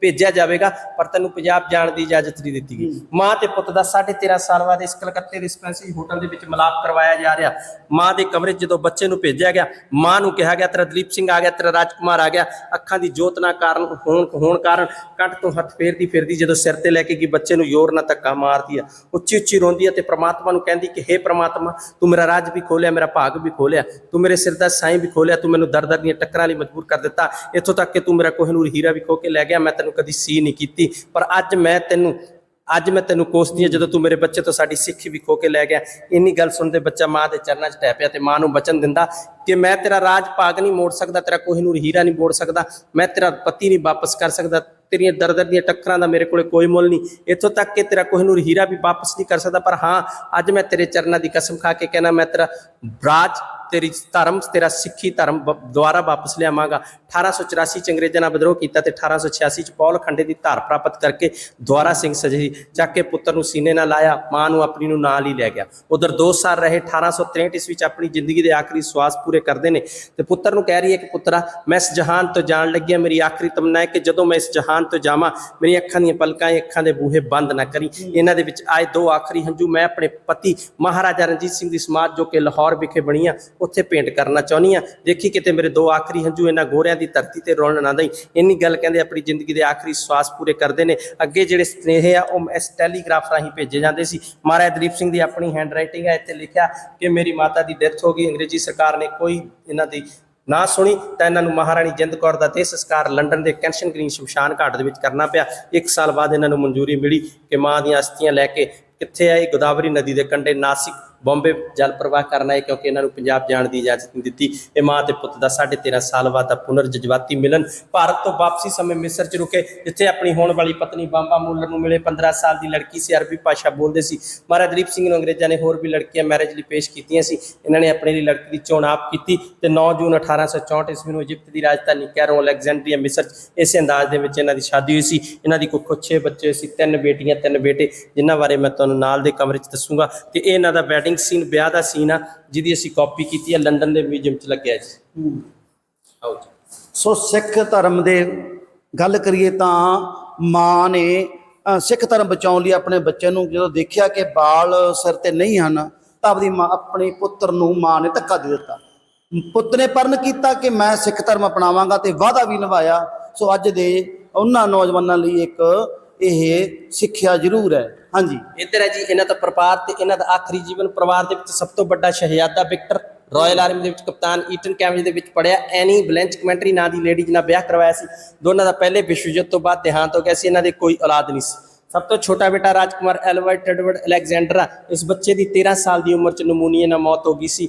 ਭੇਜਿਆ ਜਾਵੇਗਾ ਪਰ ਤੈਨੂੰ ਪੰਜਾਬ ਜਾਣ ਦੀ ਇਜਾਜ਼ਤ ਨਹੀਂ ਦਿੱਤੀ ਗਈ। ਮਾਂ ਤੇ ਪੁੱਤ ਦਾ ਸਾਢੇ 13 ਸਾਲ ਬਾਅਦ ਇਸ ਕਲਕੱਤੇ ਦੇ ਸਪੈਂਸਰੀ ਹੋਟਲ ਦੇ ਵਿੱਚ ਮਿਲਾਪ ਕਰਵਾਇਆ ਜਾ ਰਿਹਾ। ਮਾਂ ਦੇ ਕਮਰੇ ਜਦੋਂ ਬੱਚੇ ਨੂੰ ਭੇਜਿਆ ਗਿਆ ਮਾਂ ਨੂੰ ਕਿਹਾ ਗਿਆ ਤੇਰਾ ਦਲੀਪ ਸਿੰਘ ਆ ਗਿਆ ਤੇਰਾ ਰਾਜਕੁਮਾਰ ਆ ਗਿਆ। ਅੱਖਾਂ ਦੀ ਜੋਤ ਨਾ ਕਾਰਨ ਹੋਣ ਹੋਣ ਕਾਰਨ ਕੰਠ ਤੋਂ ਹੱਥ ਫੇਰਦੀ ਫਿਰਦੀ, ਜਦੋਂ ਸਿਰ ਤੇ ਲੈ ਕੇ ਗਈ, ਬੱਚੇ ਨੂੰ ਜ਼ੋਰ ਨਾਲ ਧੱਕਾ ਮਾਰਦੀ ਆ। ਉੱਚੀ ਉੱਚੀ ਰੋਂਦੀ ਆ ਤੇ ਪ੍ਰਮਾਤਮਾ ਨੂੰ ਕਹਿੰਦੀ ਕਿ हे ਪ੍ਰਮਾਤਮਾ, ਤੂੰ ਮੇਰਾ ਰਾਜ ਵੀ ਖੋਲਿਆ, ਮੇਰਾ ਭਾਗ ਵੀ ਖੋਲਿਆ, ਤੂੰ ਮੇਰੇ ਸਿਰ ਦਾ ਸਾਈਂ ਵੀ ਖੋਲਿਆ, ਤੂੰ ਮੈਨੂੰ ਦਰ ਦਰ ਦੀਆਂ ਟੱਕਰਾਂ ਲਈ ਮਜਬੂਰ ਕਰ ਦਿੱਤਾ। ਇੱਥੋਂ ਤੱਕ ਕਿ ਤੂੰ ਮੇਰਾ ਕੋਹਿਨੂਰ ਹੀਰਾ ਵੀ ਖੋ ਕੇ ਲੈ ਗਿਆ, ਮੈਂ ਤੈਨੂੰ ਕਦੀ ਸੀ ਨਹੀਂ ਕੀਤੀ। ਪਰ ਅੱਜ ਮੈਂ ਤੈਨੂੰ ਅੱਜ ਮੈਂ ਤੈਨੂੰ ਕੋਸਦੀ ਹਾਂ, ਜਦੋਂ ਤੂੰ ਮੇਰੇ ਬੱਚੇ ਤੋਂ ਸਾਡੀ ਸਿੱਖੀ ਵੀ ਖੋ ਕੇ ਲੈ ਗਿਆ। ਇੰਨੀ ਗੱਲ ਸੁਣਦੇ ਬੱਚਾ ਮਾਂ ਦੇ ਚਰਨਾਂ 'ਚ ਟੈ ਪਿਆ ਤੇ ਮਾਂ ਨੂੰ ਬਚਨ ਦਿੰਦਾ ਕਿ ਮੈਂ ਤੇਰਾ ਰਾਜ ਭਾਗ ਨਹੀਂ ਮੋੜ ਸਕਦਾ, ਤੇਰਾ ਕੋਹਿਨੂਰ ਹੀਰਾ ਨਹੀਂ ਮੋੜ ਸਕਦਾ, ਮੈਂ ਤੇਰਾ ਪਤੀ ਨਹੀਂ ਵਾਪਸ ਕਰ ਸਕਦਾ, ਤੇਰੀਆਂ ਦਰਦਰ ਦੀਆਂ ਟੱਕਰਾਂ ਦਾ ਮੇਰੇ ਕੋਲੇ ਕੋਈ ਮੁੱਲ ਨਹੀਂ। ਇੱਥੋਂ ਤੱਕ ਕਿ ਤੇਰਾ ਕੋਹਿਨੂਰ ਹੀਰਾ ਵੀ ਵਾਪਸ ਨਹੀਂ ਕਰ ਸਕਦਾ, ਪਰ ਹਾਂ, ਅੱਜ ਮੈਂ ਤੇਰੇ ਚਰਨਾਂ ਦੀ ਕਸਮ ਖਾ ਕੇ ਕਹਿਣਾ, ਮੈਂ ਤੇਰਾ ਰਾਜ ਤੇਰੀ ਧਰਮ, ਤੇਰਾ ਸਿੱਖੀ ਧਰਮ ਦੁਆਰਾ ਵਾਪਸ ਲਿਆਵਾਂਗਾ। 1884 ਚ ਅੰਗਰੇਜ਼ਾਂ ਨਾਲ ਵਿਦਰੋਹ ਕੀਤਾ ਤੇ 1886 ਚ ਪੌਲ ਖੰਡੇ ਦੀ ਧਾਰ ਪ੍ਰਾਪਤ ਕਰਕੇ ਦੁਆਰਾ ਸਿੰਘ ਸਜੀ ਚੱਕ ਕੇ ਪੁੱਤਰ ਨੂੰ ਸੀਨੇ ਨਾਲ ਲਾਇਆ, ਮਾਂ ਨੂੰ ਆਪਣੀ ਨੂੰ ਨਾਲ ਹੀ ਲੈ ਗਿਆ। ਉਧਰ 2 ਸਾਲ ਰਹੇ 1863 ਈਸਵੀ ਚ ਆਪਣੀ ਜ਼ਿੰਦਗੀ ਦੇ ਆਖਰੀ ਸਵਾਸ ਪੂਰੇ ਕਰਦੇ ਨੇ। ਤੇ ਪੁੱਤਰ ਨੂੰ ਕਹਿ ਰਹੀ ਹੈ ਕਿ ਪੁੱਤਰਾ, ਮੈਂ ਇਸ ਜਹਾਨ ਤੋਂ ਜਾਣ ਲੱਗਿਆ, ਮੇਰੀ ਆਖਰੀ ਤਮਨਾ ਹੈ ਕਿ ਜਦੋਂ ਮੈਂ ਇਸ ਜਹਾਨ ਤੋਂ ਜਾਵਾਂ, ਮੇਰੀਆਂ ਅੱਖਾਂ ਦੀਆਂ ਪਲਕਾਂ ਅੱਖਾਂ ਦੇ ਬੂਹੇ ਬੰਦ ਨਾ ਕਰੀ। ਇਹਨਾਂ ਦੇ ਵਿੱਚ ਆਏ ਦੋ ਆਖਰੀ ਹੰਝੂ, ਮੈਂ ਆਪਣੇ ਪਤੀ ਮਹਾਰਾਜਾ ਰਣਜੀਤ ਸਿੰਘ ਦੀ ਸਮਾਧ ਜੋ ਕਿ ਲਾਹੌਰ ਵਿਖੇ ਬਣੀ ਆ ਉੱਥੇ ਭੇਂਟ ਕਰਨਾ ਚਾਹੁੰਦੀ ਆ ਦੇਖੀ ਕਿਤੇ ਮੇਰੇ ਦੋ ਆਖਰੀ ਹੰਝੂ ਇਹਨਾਂ ਗੋਰਿਆਂ ਦੀ ਧਰਤੀ ਤੇ ਰੋਲਣ ਨਾ ਦਈ। ਇੰਨੀ ਗੱਲ ਕਹਿੰਦੇ ਆਪਣੀ ਜ਼ਿੰਦਗੀ ਦੇ ਆਖਰੀ ਸਵਾਸ ਪੂਰੇ ਕਰਦੇ ਨੇ। ਅੱਗੇ ਜਿਹੜੇ ਸਨੇਹ ਆ, ਉਹ ਇਸ ਟੈਲੀਗ੍ਰਾਫ ਰਾਹੀਂ ਭੇਜੇ ਜਾਂਦੇ ਸੀ। ਮਹਾਰਾਜਾ ਦਲੀਪ ਸਿੰਘ ਦੀ ਆਪਣੀ ਹੈਂਡਰਾਈਟਿੰਗ ਹੈ ਇੱਥੇ ਲਿਖਿਆ ਕਿ ਮੇਰੀ ਮਾਤਾ ਦੀ ਡੈਥ ਹੋ ਗਈ। ਅੰਗਰੇਜ਼ੀ ਸਰਕਾਰ ਨੇ ਕੋਈ ਇਹਨਾਂ ਦੀ ਨਾ ਸੁਣੀ, ਤਾਂ ਇਹਨਾਂ ਨੂੰ ਮਹਾਰਾਣੀ ਜਿੰਦ ਕੌਰ ਦਾ ਦੇਹ ਸੰਸਕਾਰ ਲੰਡਨ ਦੇ ਕੈਂਸ਼ਨ ਗ੍ਰੀਨ ਸ਼ਮਸ਼ਾਨ ਘਾਟ ਦੇ ਵਿੱਚ ਕਰਨਾ ਪਿਆ। ਇੱਕ ਸਾਲ ਬਾਅਦ ਇਹਨਾਂ ਨੂੰ ਮਨਜ਼ੂਰੀ ਮਿਲੀ ਕਿ ਮਾਂ ਦੀਆਂ ਅਸਥੀਆਂ ਲੈ ਕੇ ਕਿੱਥੇ ਆਏ ਗੋਦਾਵਰੀ ਨਦੀ ਦੇ ਕੰਢੇ ਨਾਸਿਕ ਬੰਬੇ ਜਲ ਪ੍ਰਵਾਹ ਕਰਨਾ ਹੈ ਕਿਉਂਕਿ ਇਹਨਾਂ ਨੂੰ ਪੰਜਾਬ ਜਾਣ ਦੀ ਇਜਾਜ਼ਤ ਨਹੀਂ ਦਿੱਤੀ। ਇਹ ਮਾਂ ਤੇ ਪੁੱਤ ਦਾ 13.5 ਸਾਲ ਬਾਅਦ ਦਾ ਪੁਨਰ ਜਜ਼ਬਾਤੀ ਮਿਲਨ। ਭਾਰਤ ਤੋਂ ਵਾਪਸੀ ਸਮੇਂ ਮਿਸਰ 'ਚ ਰੁਕੇ, ਜਿੱਥੇ ਆਪਣੀ ਹੋਣ ਵਾਲੀ ਪਤਨੀ ਬਾਂਬਾ ਮੂਲਰ ਨੂੰ ਮਿਲੇ। 15 ਸਾਲ ਦੀ ਲੜਕੀ ਸੀ, ਅਰਬੀ ਭਾਸ਼ਾ ਬੋਲਦੇ ਸੀ। ਮਹਾਰਾਜ ਦਲੀਪ ਸਿੰਘ ਨੂੰ ਅੰਗਰੇਜ਼ਾਂ ਨੇ ਹੋਰ ਵੀ ਲੜਕੀਆਂ ਮੈਰਿਜ ਲਈ ਪੇਸ਼ ਕੀਤੀਆਂ ਸੀ। ਇਹਨਾਂ ਨੇ ਆਪਣੇ ਲਈ ਲੜਕੀ ਦੀ ਚੋਣ ਆਪ ਕੀਤੀ ਤੇ 9 ਜੂਨ 1864 ਈਸਵੀ ਨੂੰ ਇਜਿਪਟ ਦੀ ਰਾਜਧਾਨੀ ਕੈਰੋ, ਅਲੈਗਜ਼ੈਂਡਰੀਆ, ਮਿਸਰ ਇਸੇ ਅੰਦਾਜ਼ ਦੇ ਵਿੱਚ ਇਹਨਾਂ ਦੀ ਸ਼ਾਦੀ ਹੋਈ ਸੀ। ਇਹਨਾਂ ਦੀ ਕੁੱਖੋਂ 6 ਬੱਚੇ ਸੀ, ਤਿੰਨ ਬੇਟੀਆਂ, ਤਿੰਨ ਬੇਟੇ, ਜਿਨ੍ਹਾਂ ਬਾਰੇ ਮੈਂ ਤੁਹਾਨੂੰ ਨਾਲ ਦੇ ਕਮਰੇ 'ਚ ਦੱਸੂਗਾ। ਤੇ ਇਹ ਇਹਨਾਂ ਦਾ ਵੈਡਿੰਗ ਸੀਨ ਵਿਆਹ ਦਾ ਸੀਨ ਆ ਜਿਹਦੀ ਅਸੀਂ ਕਾਪੀ ਕੀਤੀ ਹੈ ਲੰਡਨ ਦੇ ਮਿਊਜ਼ੀਅਮ 'ਚ ਲੱਗਿਆ ਜੀ। ਆਓ ਜੀ। ਸੋ ਸਿੱਖ ਧਰਮ ਦੇ ਗੱਲ ਕਰੀਏ ਤਾਂ ਮਾਂ ਨੇ ਸਿੱਖ ਧਰਮ ਬਚਾਉਣ ਲਈ ਆਪਣੇ ਬੱਚੇ ਨੂੰ ਜਦੋਂ ਦੇਖਿਆ ਕਿ ਬਾਲ ਸਿਰ ਤੇ ਨਹੀਂ ਹਨ ਤਾਂ ਆਪਣੀ ਮਾਂ ਆਪਣੇ ਪੁੱਤਰ ਨੂੰ ਮਾਂ ਨੇ ਧੱਕਾ ਦੇ ਦਿੱਤਾ। ਪੁੱਤ ਨੇ ਪਰਨ ਕੀਤਾ ਕਿ ਮੈਂ ਸਿੱਖ ਧਰਮ ਅਪਣਾਵਾਂਗਾ ਤੇ ਵਾਅਦਾ ਵੀ ਨਿਭਾਇਆ। ਸੋ ਅੱਜ ਦੇ ਉਹਨਾਂ ਨੌਜਵਾਨਾਂ ਲਈ ਇੱਕ ਇਹ ਸਿੱਖਿਆ ਜ਼ਰੂਰ ਹੈ। ਹਾਂਜੀ। ਇੱਧਰ ਹੈ ਜੀ, ਇਹਨਾਂ ਦਾ ਪਰਿਵਾਰ ਤੇ ਇਹਨਾਂ ਦਾ ਆਖਰੀ ਜੀਵਨ ਪਰਿਵਾਰ ਦੇ ਵਿੱਚ ਸਭ ਤੋਂ ਵੱਡਾ ਸ਼ਹਿਜ਼ਾਦਾ ਵਿਕਟਰ ਰਾਇਲ ਆਰਮੀ ਦੇ ਵਿੱਚ ਕਪਤਾਨ ਈਟਨ ਕੈਂਪ ਦੇ ਵਿੱਚ ਪੜਿਆ ਐਨੀ ਬਲੈਂਚ ਕਮੈਂਟਰੀ ਨਾਂ ਦੀ ਲੇਡੀ ਨਾਲ ਵਿਆਹ ਕਰਵਾਇਆ ਸੀ, ਦੋਨਾਂ ਦਾ ਪਹਿਲੇ ਵਿਸ਼ਵ ਯੁੱਧ ਤੋਂ ਬਾਅਦ ਦੇਹਾਂਤ ਹੋ ਗਿਆ ਸੀ, ਇਹਨਾਂ ਦੇ ਕੋਈ ਔਲਾਦ ਨਹੀਂ ਸੀ। ਸਭ ਤੋਂ ਛੋਟਾ ਬੇਟਾ ਰਾਜਕੁਮਾਰ ਐਲਵਰਟ ਐਡਵਰਡ ਅਲੈਗਜ਼ੈਂਡਰ, ਇਸ ਬੱਚੇ ਦੀ 13 ਸਾਲ ਦੀ ਉਮਰ 'ਚ ਨਮੂਨੀਆ ਨਾਲ ਮੌਤ ਹੋ ਗਈ ਸੀ।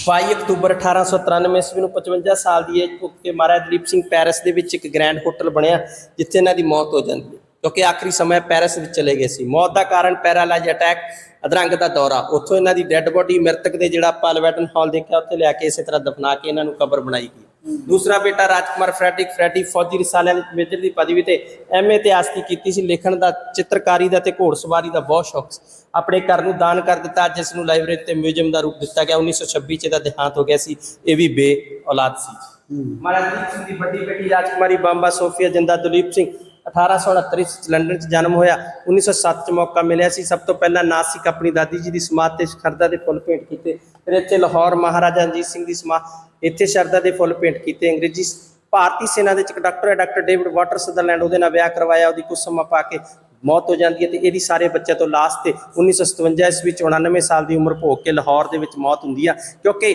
22 ਅਕਤੂਬਰ 1893 ਈਸਵੀ ਨੂੰ 55 ਸਾਲ ਦੀ ਏਜ ਭੁਗਤ ਕੇ ਮਹਾਰਾਜ ਦਲੀਪ ਸਿੰਘ ਪੈਰਿਸ ਦੇ ਵਿੱਚ ਇੱਕ ਗ੍ਰੈਂਡ ਹੋਟਲ ਬਣਿਆ, ਜਿੱਥੇ ਇਹਨਾਂ ਦੀ ਮੌਤ ਹੋ ਜਾਂਦੀ ਹੈ। ਕਿਉਂਕਿ ਆਖਰੀ ਸਮੇਂ ਪੈਰਿਸ ਵਿੱਚ ਚਲੇ ਗਏ ਸੀ। ਮੌਤ ਦਾ ਕਾਰਨ ਪੈਰਾਲਾਈਜ਼ ਅਟੈਕ, ਅਧਰੰਗ ਦਾ ਦੌਰਾ। ਉੱਥੋਂ ਇਹਨਾਂ ਦੀ ਡੈੱਡ ਬੋਡੀ ਮ੍ਰਿਤਕ ਦੇ ਜਿਹੜਾ ਆਪਾਂ ਲਵੈਟਨ ਹਾਲ ਦੇਖਿਆ, ਉੱਥੇ ਲਿਆ ਕੇ ਇਸੇ ਤਰ੍ਹਾਂ ਦਫਨਾ ਕੇ ਇਹਨਾਂ ਨੂੰ ਕਬਰ ਬਣਾਈ ਗਈ। ਦੂਸਰਾ ਬੇਟਾ ਰਾਜਕੁਮਾਰ ਫਰੈਡਰਿਕ ਫਰੈਡੀ ਫੌਜੀ ਰਿਸਾਲਿਆਂ ਵਿੱਚ ਮੇਜਰ ਦੀ ਪਦਵੀ ਤੇ ਐਮਏ ਇਤਿਹਾਸ ਦੀ ਕੀਤੀ ਸੀ। ਲਿਖਣ ਦਾ ਚਿੱਤਰਕਾਰੀ ਦਾ ਤੇ ਘੋੜਸਵਾਰੀ ਦਾ ਬਹੁਤ ਸ਼ੌਕ ਸੀ। ਆਪਣੇ ਘਰ ਨੂੰ ਦਾਨ ਕਰ ਦਿੱਤਾ। ਜਿਸ ਨੂੰ ਲਾਇਬ੍ਰੇਰੀ ਤੇ ਮਿਊਜ਼ੀਅਮ ਦਾ ਰੂਪ ਦਿੱਤਾ ਗਿਆ। 1926 ਚ ਦਾ ਦੇਹਾਂਤ ਹੋ ਗਿਆ ਸੀ। ਇਹ ਵੀ ਬੇ ਔਲਾਦ ਸੀ ਮਹਾਰਾਜ ਸਿੰਘ ਦੀ ਵੱਡੀ ਬੇਟੀ ਰਾਜਕੁਮਾਰੀ ਬੰਬਾ ਸੋਫੀਆ ਜਿੰਦਾ ਦਲੀਪ ਸਿੰਘ 1869 ਚ ਲੰਡਨ ਚ ਜਨਮ ਹੋਇਆ। 1907 ਚ ਮੌਕਾ ਮਿਲਿਆ ਸੀ। ਸਭ ਤੋਂ ਪਹਿਲਾਂ ਨਾਸਿਕ ਆਪਣੀ ਦਾਦੀ ਜੀ ਦੀ ਸਮਾਧ ਤੇ ਸ਼ਰਧਾ ਦੇ ਫੁੱਲ ਭੇਂਟ ਕੀਤੇ। ਫਿਰ ਇੱਥੇ ਲਾਹੌਰ ਮਹਾਰਾਜਾ ਰਣਜੀਤ ਸਿੰਘ ਦੀ ਸਮਾਧ, ਇੱਥੇ ਸ਼ਰਧਾ ਦੇ ਫੁੱਲ ਭੇਂਟ ਕੀਤੇ। ਅੰਗਰੇਜ਼ੀ, ਭਾਰਤੀ ਸੈਨਾ ਦੇ ਵਿੱਚ ਇੱਕ ਡਾਕਟਰ ਹੈ, ਡਾਕਟਰ ਡੇਵਿਡ ਵਾਟਰ ਸਦਰਲੈਂਡ। ਉਹਦੇ ਨਾਲ ਵਿਆਹ ਕਰਵਾਇਆ, ਉਹਦੀ ਕੁਝ ਸਮਾਂ ਪਾ ਕੇ ਮੌਤ ਹੋ ਜਾਂਦੀ ਹੈ ਤੇ ਇਹਦੀ ਸਾਰੇ ਬੱਚਿਆਂ ਤੋਂ ਲਾਸਟ ਤੇ 1957 ਈਸਵੀ ਵਿੱਚ 99 ਸਾਲ ਦੀ ਉਮਰ ਭੋਗ ਕੇ ਲਾਹੌਰ ਦੇ ਵਿੱਚ ਮੌਤ ਹੁੰਦੀ ਆ, ਕਿਉਂਕਿ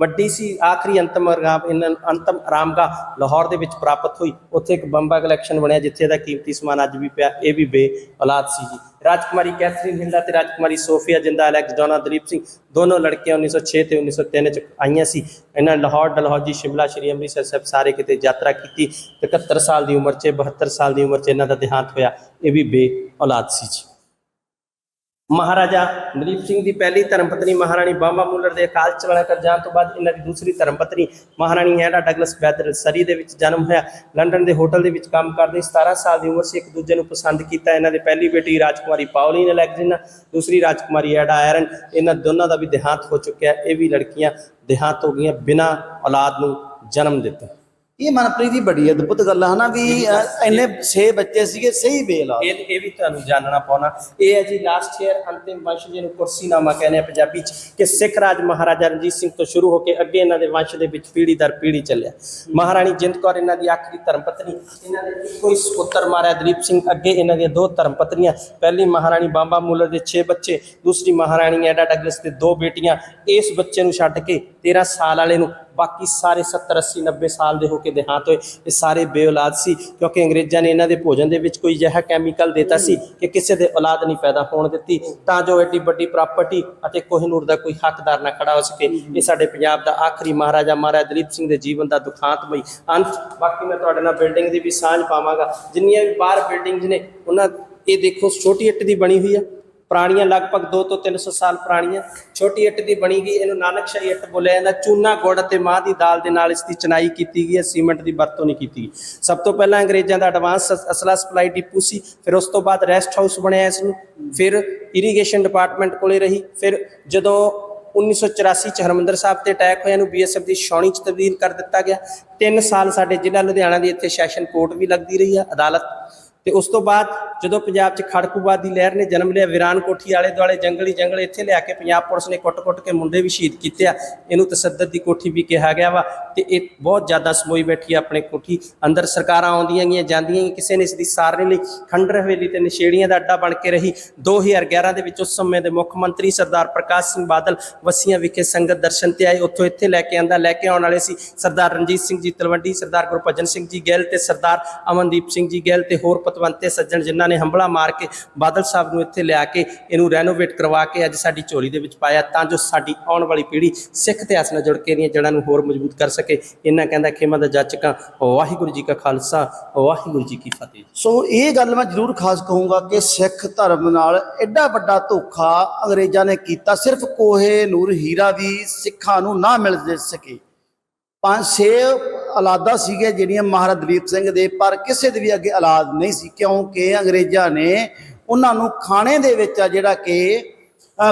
ਵੱਡੀ ਸੀ, ਆਖਰੀ ਅੰਤਮ ਆਰਾਮ ਇਹਨਾਂ ਅੰਤਮ ਆਰਾਮਗਾ ਲਾਹੌਰ ਦੇ ਵਿੱਚ ਪ੍ਰਾਪਤ ਹੋਈ। ਉੱਥੇ ਇੱਕ ਬੰਬਾ ਕਲੈਕਸ਼ਨ ਬਣਿਆ ਜਿੱਥੇ ਦਾ ਕੀਮਤੀ ਸਮਾਨ ਅੱਜ ਵੀ ਪਿਆ, ਇਹ ਵੀ ਬੇ ਔਲਾਦ ਸੀ ਜੀ ਰਾਜਕੁਮਾਰੀ ਕੈਥਰੀਨ ਹਿੰਦਾ ਤੇ ਰਾਜਕੁਮਾਰੀ ਸੋਫੀਆ ਜਿੰਦਾ ਅਲੈਕਸ ਡੋਨਾ ਦਲੀਪ ਸਿੰਘ ਦੋਨੋਂ ਲੜਕੀਆਂ 1906 ਤੇ 1903 ਚ ਆਈਆਂ ਸੀ ਇਹਨਾਂ ਨੇ ਲਾਹੌਰ ਡਲਹੌਜੀ ਸ਼ਿਮਲਾ ਸ਼੍ਰੀ ਅੰਮ੍ਰਿਤਸਰ ਸਾਹਿਬ ਸਾਰੇ ਕਿਤੇ ਯਾਤਰਾ ਕੀਤੀ ਤੇ 71 ਸਾਲ ਦੀ ਉਮਰ 'ਚ 72 ਸਾਲ ਦੀ ਉਮਰ 'ਚ ਇਹਨਾਂ ਦਾ ਦੇਹਾਂਤ ਹੋਇਆ ਇਹ ਵੀ ਬੇ ਔਲਾਦ ਸੀ ਜੀ ਮਹਾਰਾਜਾ ਦਲੀਪ ਸਿੰਘ ਦੀ ਪਹਿਲੀ ਧਰਮਪਤਨੀ ਮਹਾਰਾਣੀ ਬਾਂਬਾ ਮੂਲਰ ਦੇ ਅਕਾਲ ਚਲਾਣਾ ਕਰ ਜਾਣ ਤੋਂ ਬਾਅਦ ਇਹਨਾਂ ਦੀ ਦੂਸਰੀ ਧਰਮਪਤਨੀ ਮਹਾਰਾਣੀ ਹੈਡਾ ਡਗਲਸ ਬੈਦਰ ਸਰੀ ਦੇ ਵਿੱਚ ਜਨਮ ਹੋਇਆ। ਲੰਡਨ ਦੇ ਹੋਟਲ ਦੇ ਵਿੱਚ ਕੰਮ ਕਰਦੇ 17 ਸਾਲ ਦੀ ਉਮਰ 'ਚ ਇੱਕ ਦੂਜੇ ਨੂੰ ਪਸੰਦ ਕੀਤਾ। ਇਹਨਾਂ ਦੇ ਪਹਿਲੀ ਬੇਟੀ ਰਾਜਕੁਮਾਰੀ ਪਾਉਲੀਨ ਅਲੈਗਜ਼ੈਂਡਰ ਦੂਸਰੀ ਰਾਜਕੁਮਾਰੀ ਐਡਾ ਆਇਰਨ। ਇਹਨਾਂ ਦੋਨਾਂ ਦਾ ਵੀ ਦੇਹਾਂਤ ਹੋ ਚੁੱਕਿਆ। ਇਹ ਵੀ ਲੜਕੀਆਂ ਦੇਹਾਂਤ ਹੋ ਗਈਆਂ ਬਿਨਾਂ ਔਲਾਦ ਨੂੰ ਜਨਮ ਦਿੱਤਾ। ਇਹ ਮਨਪ੍ਰੀਤ ਦੀ ਬੜੀ ਅਦਭੁਤ ਗੱਲ ਹੈ ਹਨਾ ਵੀ ਇੰਨੇ 6 ਬੱਚੇ ਸੀਗੇ ਸਹੀ ਬੇਲਾ ਇਹ ਇਹ ਵੀ ਤੁਹਾਨੂੰ ਜਾਣਨਾ ਪਾਉਣਾ। ਇਹ ਹੈ ਜੀ ਲਾਸਟ ਈਅਰ ਅੰਤਿਮ ਵੰਸ਼ ਜਿਹਨੂੰ ਕੁਰਸੀਨਾਮਾ ਕਹਿੰਦੇ ਆ ਪੰਜਾਬੀ ਚ ਕਿ ਸਿੱਖ ਰਾਜ ਮਹਾਰਾਜਾ ਰਣਜੀਤ ਸਿੰਘ ਤੋਂ ਸ਼ੁਰੂ ਹੋ ਕੇ ਅੱਗੇ ਇਹਨਾਂ ਦੇ ਵੰਸ਼ ਦੇ ਵਿੱਚ ਪੀੜ੍ਹੀ ਦਰ ਪੀੜ੍ਹੀ ਚੱਲਿਆ। ਮਹਾਰਾਣੀ ਜਿੰਦ ਕੌਰ ਇਹਨਾਂ ਦੀ ਆਖਰੀ ਧਰਮ ਪਤਨੀ ਇਹਨਾਂ ਦੇ ਇੱਕੋ ਹੀ ਸੁਪੁੱਤਰ ਮਹਾਰਾਜਾ ਦਲੀਪ ਸਿੰਘ ਅੱਗੇ ਇਹਨਾਂ ਦੀਆਂ ਦੋ ਧਰਮ ਪਤਨੀਆਂ ਪਹਿਲੀ ਮਹਾਰਾਣੀ ਬਾਂਬਾ ਮੂਲਰ ਦੇ 6 ਬੱਚੇ ਦੂਸਰੀ ਮਹਾਰਾਣੀ ਐਡਾ ਡਗਲਸ ਦੇ ਦੋ ਬੇਟੀਆਂ। ਇਸ ਬੱਚੇ ਨੂੰ ਛੱਡ ਕੇ 13 ਸਾਲ ਵਾਲੇ ਨੂੰ ਬਾਕੀ ਸਾਰੇ 70 80 90 ਸਾਲ ਦੇ ਹੋ ਕੇ ਦੇਹਾਂਤ ਹੋਏ ਇਹ ਸਾਰੇ ਬੇਔਲਾਦ ਸੀ ਕਿਉਂਕਿ ਅੰਗਰੇਜ਼ਾਂ ਨੇ ਇਹਨਾਂ ਦੇ ਭੋਜਨ ਦੇ ਵਿੱਚ ਕੋਈ ਅਜਿਹਾ ਕੈਮੀਕਲ ਦਿੱਤਾ ਸੀ ਕਿ ਕਿਸੇ ਦੇ ਔਲਾਦ ਨਹੀਂ ਪੈਦਾ ਹੋਣ ਦਿੱਤੀ। ਤਾਂ ਜੋ ਐਡੀ ਵੱਡੀ ਪ੍ਰਾਪਰਟੀ ਅਤੇ ਕੋਹਿਨੂਰ ਦਾ ਕੋਈ ਹੱਕਦਾਰ ਨਾ ਖੜਾ ਹੋ ਸਕੇ। ਇਹ ਸਾਡੇ ਪੰਜਾਬ ਦਾ ਆਖਰੀ ਮਹਾਰਾਜਾ ਮਹਾਰਾਜਾ ਦਲੀਪ ਸਿੰਘ ਦੇ ਜੀਵਨ ਦਾ ਦੁਖਾਂਤਮਈ ਅੰਤ। ਬਾਕੀ ਮੈਂ ਤੁਹਾਡੇ ਨਾਲ ਬਿਲਡਿੰਗ ਦੀ ਵੀ ਸਾਂਝ ਪਾਵਾਂਗਾ। ਜਿੰਨੀਆਂ ਵੀ ਬਾਹਰ ਬਿਲਡਿੰਗਸ ਨੇ, ਉਹਨਾਂ ਇਹ ਦੇਖੋ ਛੋਟੀ ਇੱਟ ਦੀ ਬਣੀ ਹੋਈ ਆ। ਪੁਰਾਣੀਆਂ ਲਗਭਗ 2 ਤੋਂ 300 ਸਾਲ ਪੁਰਾਣੀਆਂ, ਛੋਟੀ ਇੱਟ ਦੀ ਬਣੀ ਗਈ, ਇਹਨੂੰ ਨਾਨਕਸ਼ਾਹੀ ਇੱਟ ਬੋਲਿਆ ਜਾਂਦਾ, ਚੂਨਾ ਗੁੜ ਅਤੇ ਮਾਂ ਦੀ ਦਾਲ ਦੇ ਨਾਲ ਇਸ ਦੀ ਚਨਾਈ ਕੀਤੀ ਗਈ ਹੈ, ਸੀਮੈਂਟ ਦੀ ਵਰਤੋਂ ਨਹੀਂ ਕੀਤੀ ਗਈ। ਸਭ ਤੋਂ ਪਹਿਲਾਂ ਅੰਗਰੇਜ਼ਾਂ ਦਾ ਐਡਵਾਂਸ ਅਸਲਾ ਸਪਲਾਈ ਡਿਪੂ ਸੀ, ਫਿਰ ਉਸ ਤੋਂ ਬਾਅਦ ਰੈਸਟ ਹਾਊਸ ਬਣਿਆ ਇਸ ਨੂੰ, ਫਿਰ ਇਰੀਗੇਸ਼ਨ ਡਿਪਾਰਟਮੈਂਟ ਕੋਲੇ ਰਹੀ, ਫਿਰ ਜਦੋਂ 1984 ਚ ਹਰਮੰਦਰ ਸਾਹਿਬ ਤੇ ਅਟੈਕ ਹੋਇਆ ਨੂੰ ਬੀਐਸਐਫ ਦੀ ਛਾਉਣੀ ਚ ਤਬਦੀਲ ਕਰ ਦਿੱਤਾ ਗਿਆ। 3 ਸਾਲ ਸਾਡੇ ਜ਼ਿਲ੍ਹਾ ਲੁਧਿਆਣਾ ਦੀ ਇੱਥੇ ਸੈਸ਼ਨ ਕੋਰਟ ਵੀ ਲੱਗਦੀ ਰਹੀ ਆ ਅਦਾਲਤ ਤੇ ਉਸ ਤੋਂ ਬਾਅਦ ਜਦੋਂ ਪੰਜਾਬ 'ਚ ਖੜਕੂਬਾਦ ਦੀ ਲਹਿਰ ਨੇ ਜਨਮ ਲਿਆ, ਵਿਰਾਨ ਕੋਠੀ ਆਲੇ ਦੁਆਲੇ, ਜੰਗਲੀ ਜੰਗਲ ਇੱਥੇ ਲਿਆ ਕੇ ਪੰਜਾਬ ਪੁਲਿਸ ਨੇ ਕੁੱਟ-ਕੁੱਟ ਕੇ ਮੁੰਡੇ ਵੀ ਸ਼ਹੀਦ ਕੀਤੇ ਆ। ਇਹਨੂੰ ਤਸੱਦਦ ਦੀ ਕੋਠੀ ਵੀ ਕਿਹਾ ਗਿਆ ਵਾ ਤੇ ਇਹ ਬਹੁਤ ਜ਼ਿਆਦਾ ਸਮੋਈ ਬੈਠੀ ਆ ਆਪਣੇ ਕੋਠੀ। ਅੰਦਰ ਸਰਕਾਰਾਂ ਆਉਂਦੀਆਂ ਗਈਆਂ, ਜਾਂਦੀਆਂ ਗਈਆਂ, ਕਿਸੇ ਨੇ ਇਸ ਦੀ ਸਾਰ ਲਈ। ਖੰਡਰ ਹਵੇਲੀ ਤੇ ਨਸ਼ੇੜੀਆਂ ਦਾ ਅੱਡਾ ਬਣ ਕੇ ਰਹੀ। 2011 ਦੇ ਵਿੱਚ ਉਸ ਸਮੇਂ ਦੇ ਮੁੱਖ ਮੰਤਰੀ ਸਰਦਾਰ ਪ੍ਰਕਾਸ਼ ਸਿੰਘ ਬਾਦਲ ਵਸੀਆਂ ਵਿਖੇ ਸੰਗਤ ਦਰਸ਼ਨ ਤੇ ਆਏ। ਉੱਥੋਂ ਇੱਥੇ ਲੈ ਕੇ ਆਂਦਾ, ਲੈ ਕੇ ਆਉਣ ਵਾਲੇ ਸੀ ਸਰਦਾਰ ਰਣਜੀਤ ਸਿੰਘ ਜੀ ਤਲਵੰਡੀ, ਸਰਦਾਰ ਗੁਰਭਜਨ ਸਿੰਘ ਜੀ ਗਿੱਲ ਤੇ ਸਰਦਾਰ ਅਮਨਦੀਪ ਸਿੰਘ ਜੀ ਗਿੱਲ ਤੇ ਹੋਰ ਪਤਵੰਤੇ ਸੱਜਣ ਜਿਨ੍ਹਾਂ ਨੇ ਹੰਬਲਾ ਮਾਰ ਕੇ ਬਾਦਲ ਸਾਹਿਬ ਨੂੰ ਇੱਥੇ ਲਿਆ ਕੇ ਇਹਨੂੰ ਰੈਨੋਵੇਟ ਕਰਵਾ ਕੇ ਅੱਜ ਸਾਡੀ ਝੋਲੀ ਦੇ ਵਿੱਚ ਪਾਇਆ ਤਾਂ ਜੋ ਸਾਡੀ ਆਉਣ ਵਾਲੀ ਪੀੜ੍ਹੀ ਸਿੱਖ ਇਤਿਹਾਸ ਨਾਲ ਜੁੜ ਕੇ ਇਹਦੀਆਂ ਜੜ੍ਹਾਂ ਨੂੰ ਹੋਰ ਮਜ਼ਬੂਤ ਕਰ ਸਕੇ। ਇਹਨਾਂ ਕਹਿੰਦਾ ਖੇਮਾ ਦਾ ਜਾਚਕਾਂ, ਵਾਹਿਗੁਰੂ ਜੀ ਕਾ ਖਾਲਸਾ, ਵਾਹਿਗੁਰੂ ਜੀ ਕੀ ਫਤਿਹ। ਸੋ ਇਹ ਗੱਲ ਮੈਂ ਜ਼ਰੂਰ ਖਾਸ ਕਹੂੰਗਾ ਕਿ ਸਿੱਖ ਧਰਮ ਨਾਲ ਐਡਾ ਵੱਡਾ ਧੋਖਾ ਅੰਗਰੇਜ਼ਾਂ ਨੇ ਕੀਤਾ। ਸਿਰਫ ਕੋਹੇ ਨੂਰ ਹੀਰਾ ਵੀ ਸਿੱਖਾਂ ਨੂੰ ਨਾ ਮਿਲ ਸਕੇ। ਪੰਜ ਛੇ ਔਲਾਦਾਂ ਸੀਗੇ ਜਿਹੜੀਆਂ ਮਹਾਰਾਜ ਦਲੀਪ ਸਿੰਘ ਦੇ, ਪਰ ਕਿਸੇ ਦੇ ਵੀ ਅੱਗੇ ਔਲਾਦ ਨਹੀਂ ਸੀ। ਕਿਉਂਕਿ ਅੰਗਰੇਜ਼ਾਂ ਨੇ ਉਹਨਾਂ ਨੂੰ ਖਾਣੇ ਦੇ ਵਿੱਚ ਆ ਜਿਹੜਾ ਕਿ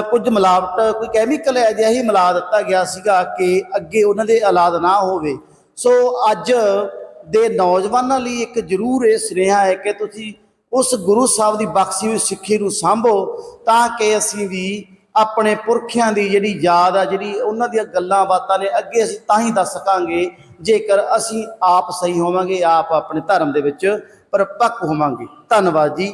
ਕੁਝ ਮਿਲਾਵਟ, ਕੋਈ ਕੈਮੀਕਲ ਅਜਿਹਾ ਹੀ ਮਿਲਾ ਦਿੱਤਾ ਗਿਆ ਸੀਗਾ ਕਿ ਅੱਗੇ ਉਹਨਾਂ ਦੇ ਔਲਾਦ ਨਾ ਹੋਵੇ। ਸੋ ਅੱਜ ਦੇ ਨੌਜਵਾਨਾਂ ਲਈ ਇੱਕ ਜ਼ਰੂਰ ਇਹ ਸੁਨੇਹਾ ਹੈ ਕਿ ਤੁਸੀਂ ਉਸ ਗੁਰੂ ਸਾਹਿਬ ਦੀ ਬਖਸ਼ੀ ਹੋਈ ਸਿੱਖੀ ਨੂੰ ਸਾਂਭੋ, ਤਾਂ ਕਿ ਅਸੀਂ ਵੀ ਆਪਣੇ ਪੁਰਖਿਆਂ ਦੀ ਜਿਹੜੀ ਯਾਦ ਆ, ਜਿਹੜੀ ਉਹਨਾਂ ਦੀਆਂ ਗੱਲਾਂ ਬਾਤਾਂ ਨੇ ਅੱਗੇ ਅਸੀਂ ਤਾਂ ਹੀ ਦੱਸ ਸਕਾਂਗੇ ਜੇਕਰ ਅਸੀਂ ਆਪ ਸਹੀ ਹੋਵਾਂਗੇ ਆਪ ਆਪਣੇ ਧਰਮ ਦੇ ਵਿੱਚ ਪਰਪੱਕ ਹੋਵਾਂਗੇ। ਧੰਨਵਾਦ ਜੀ।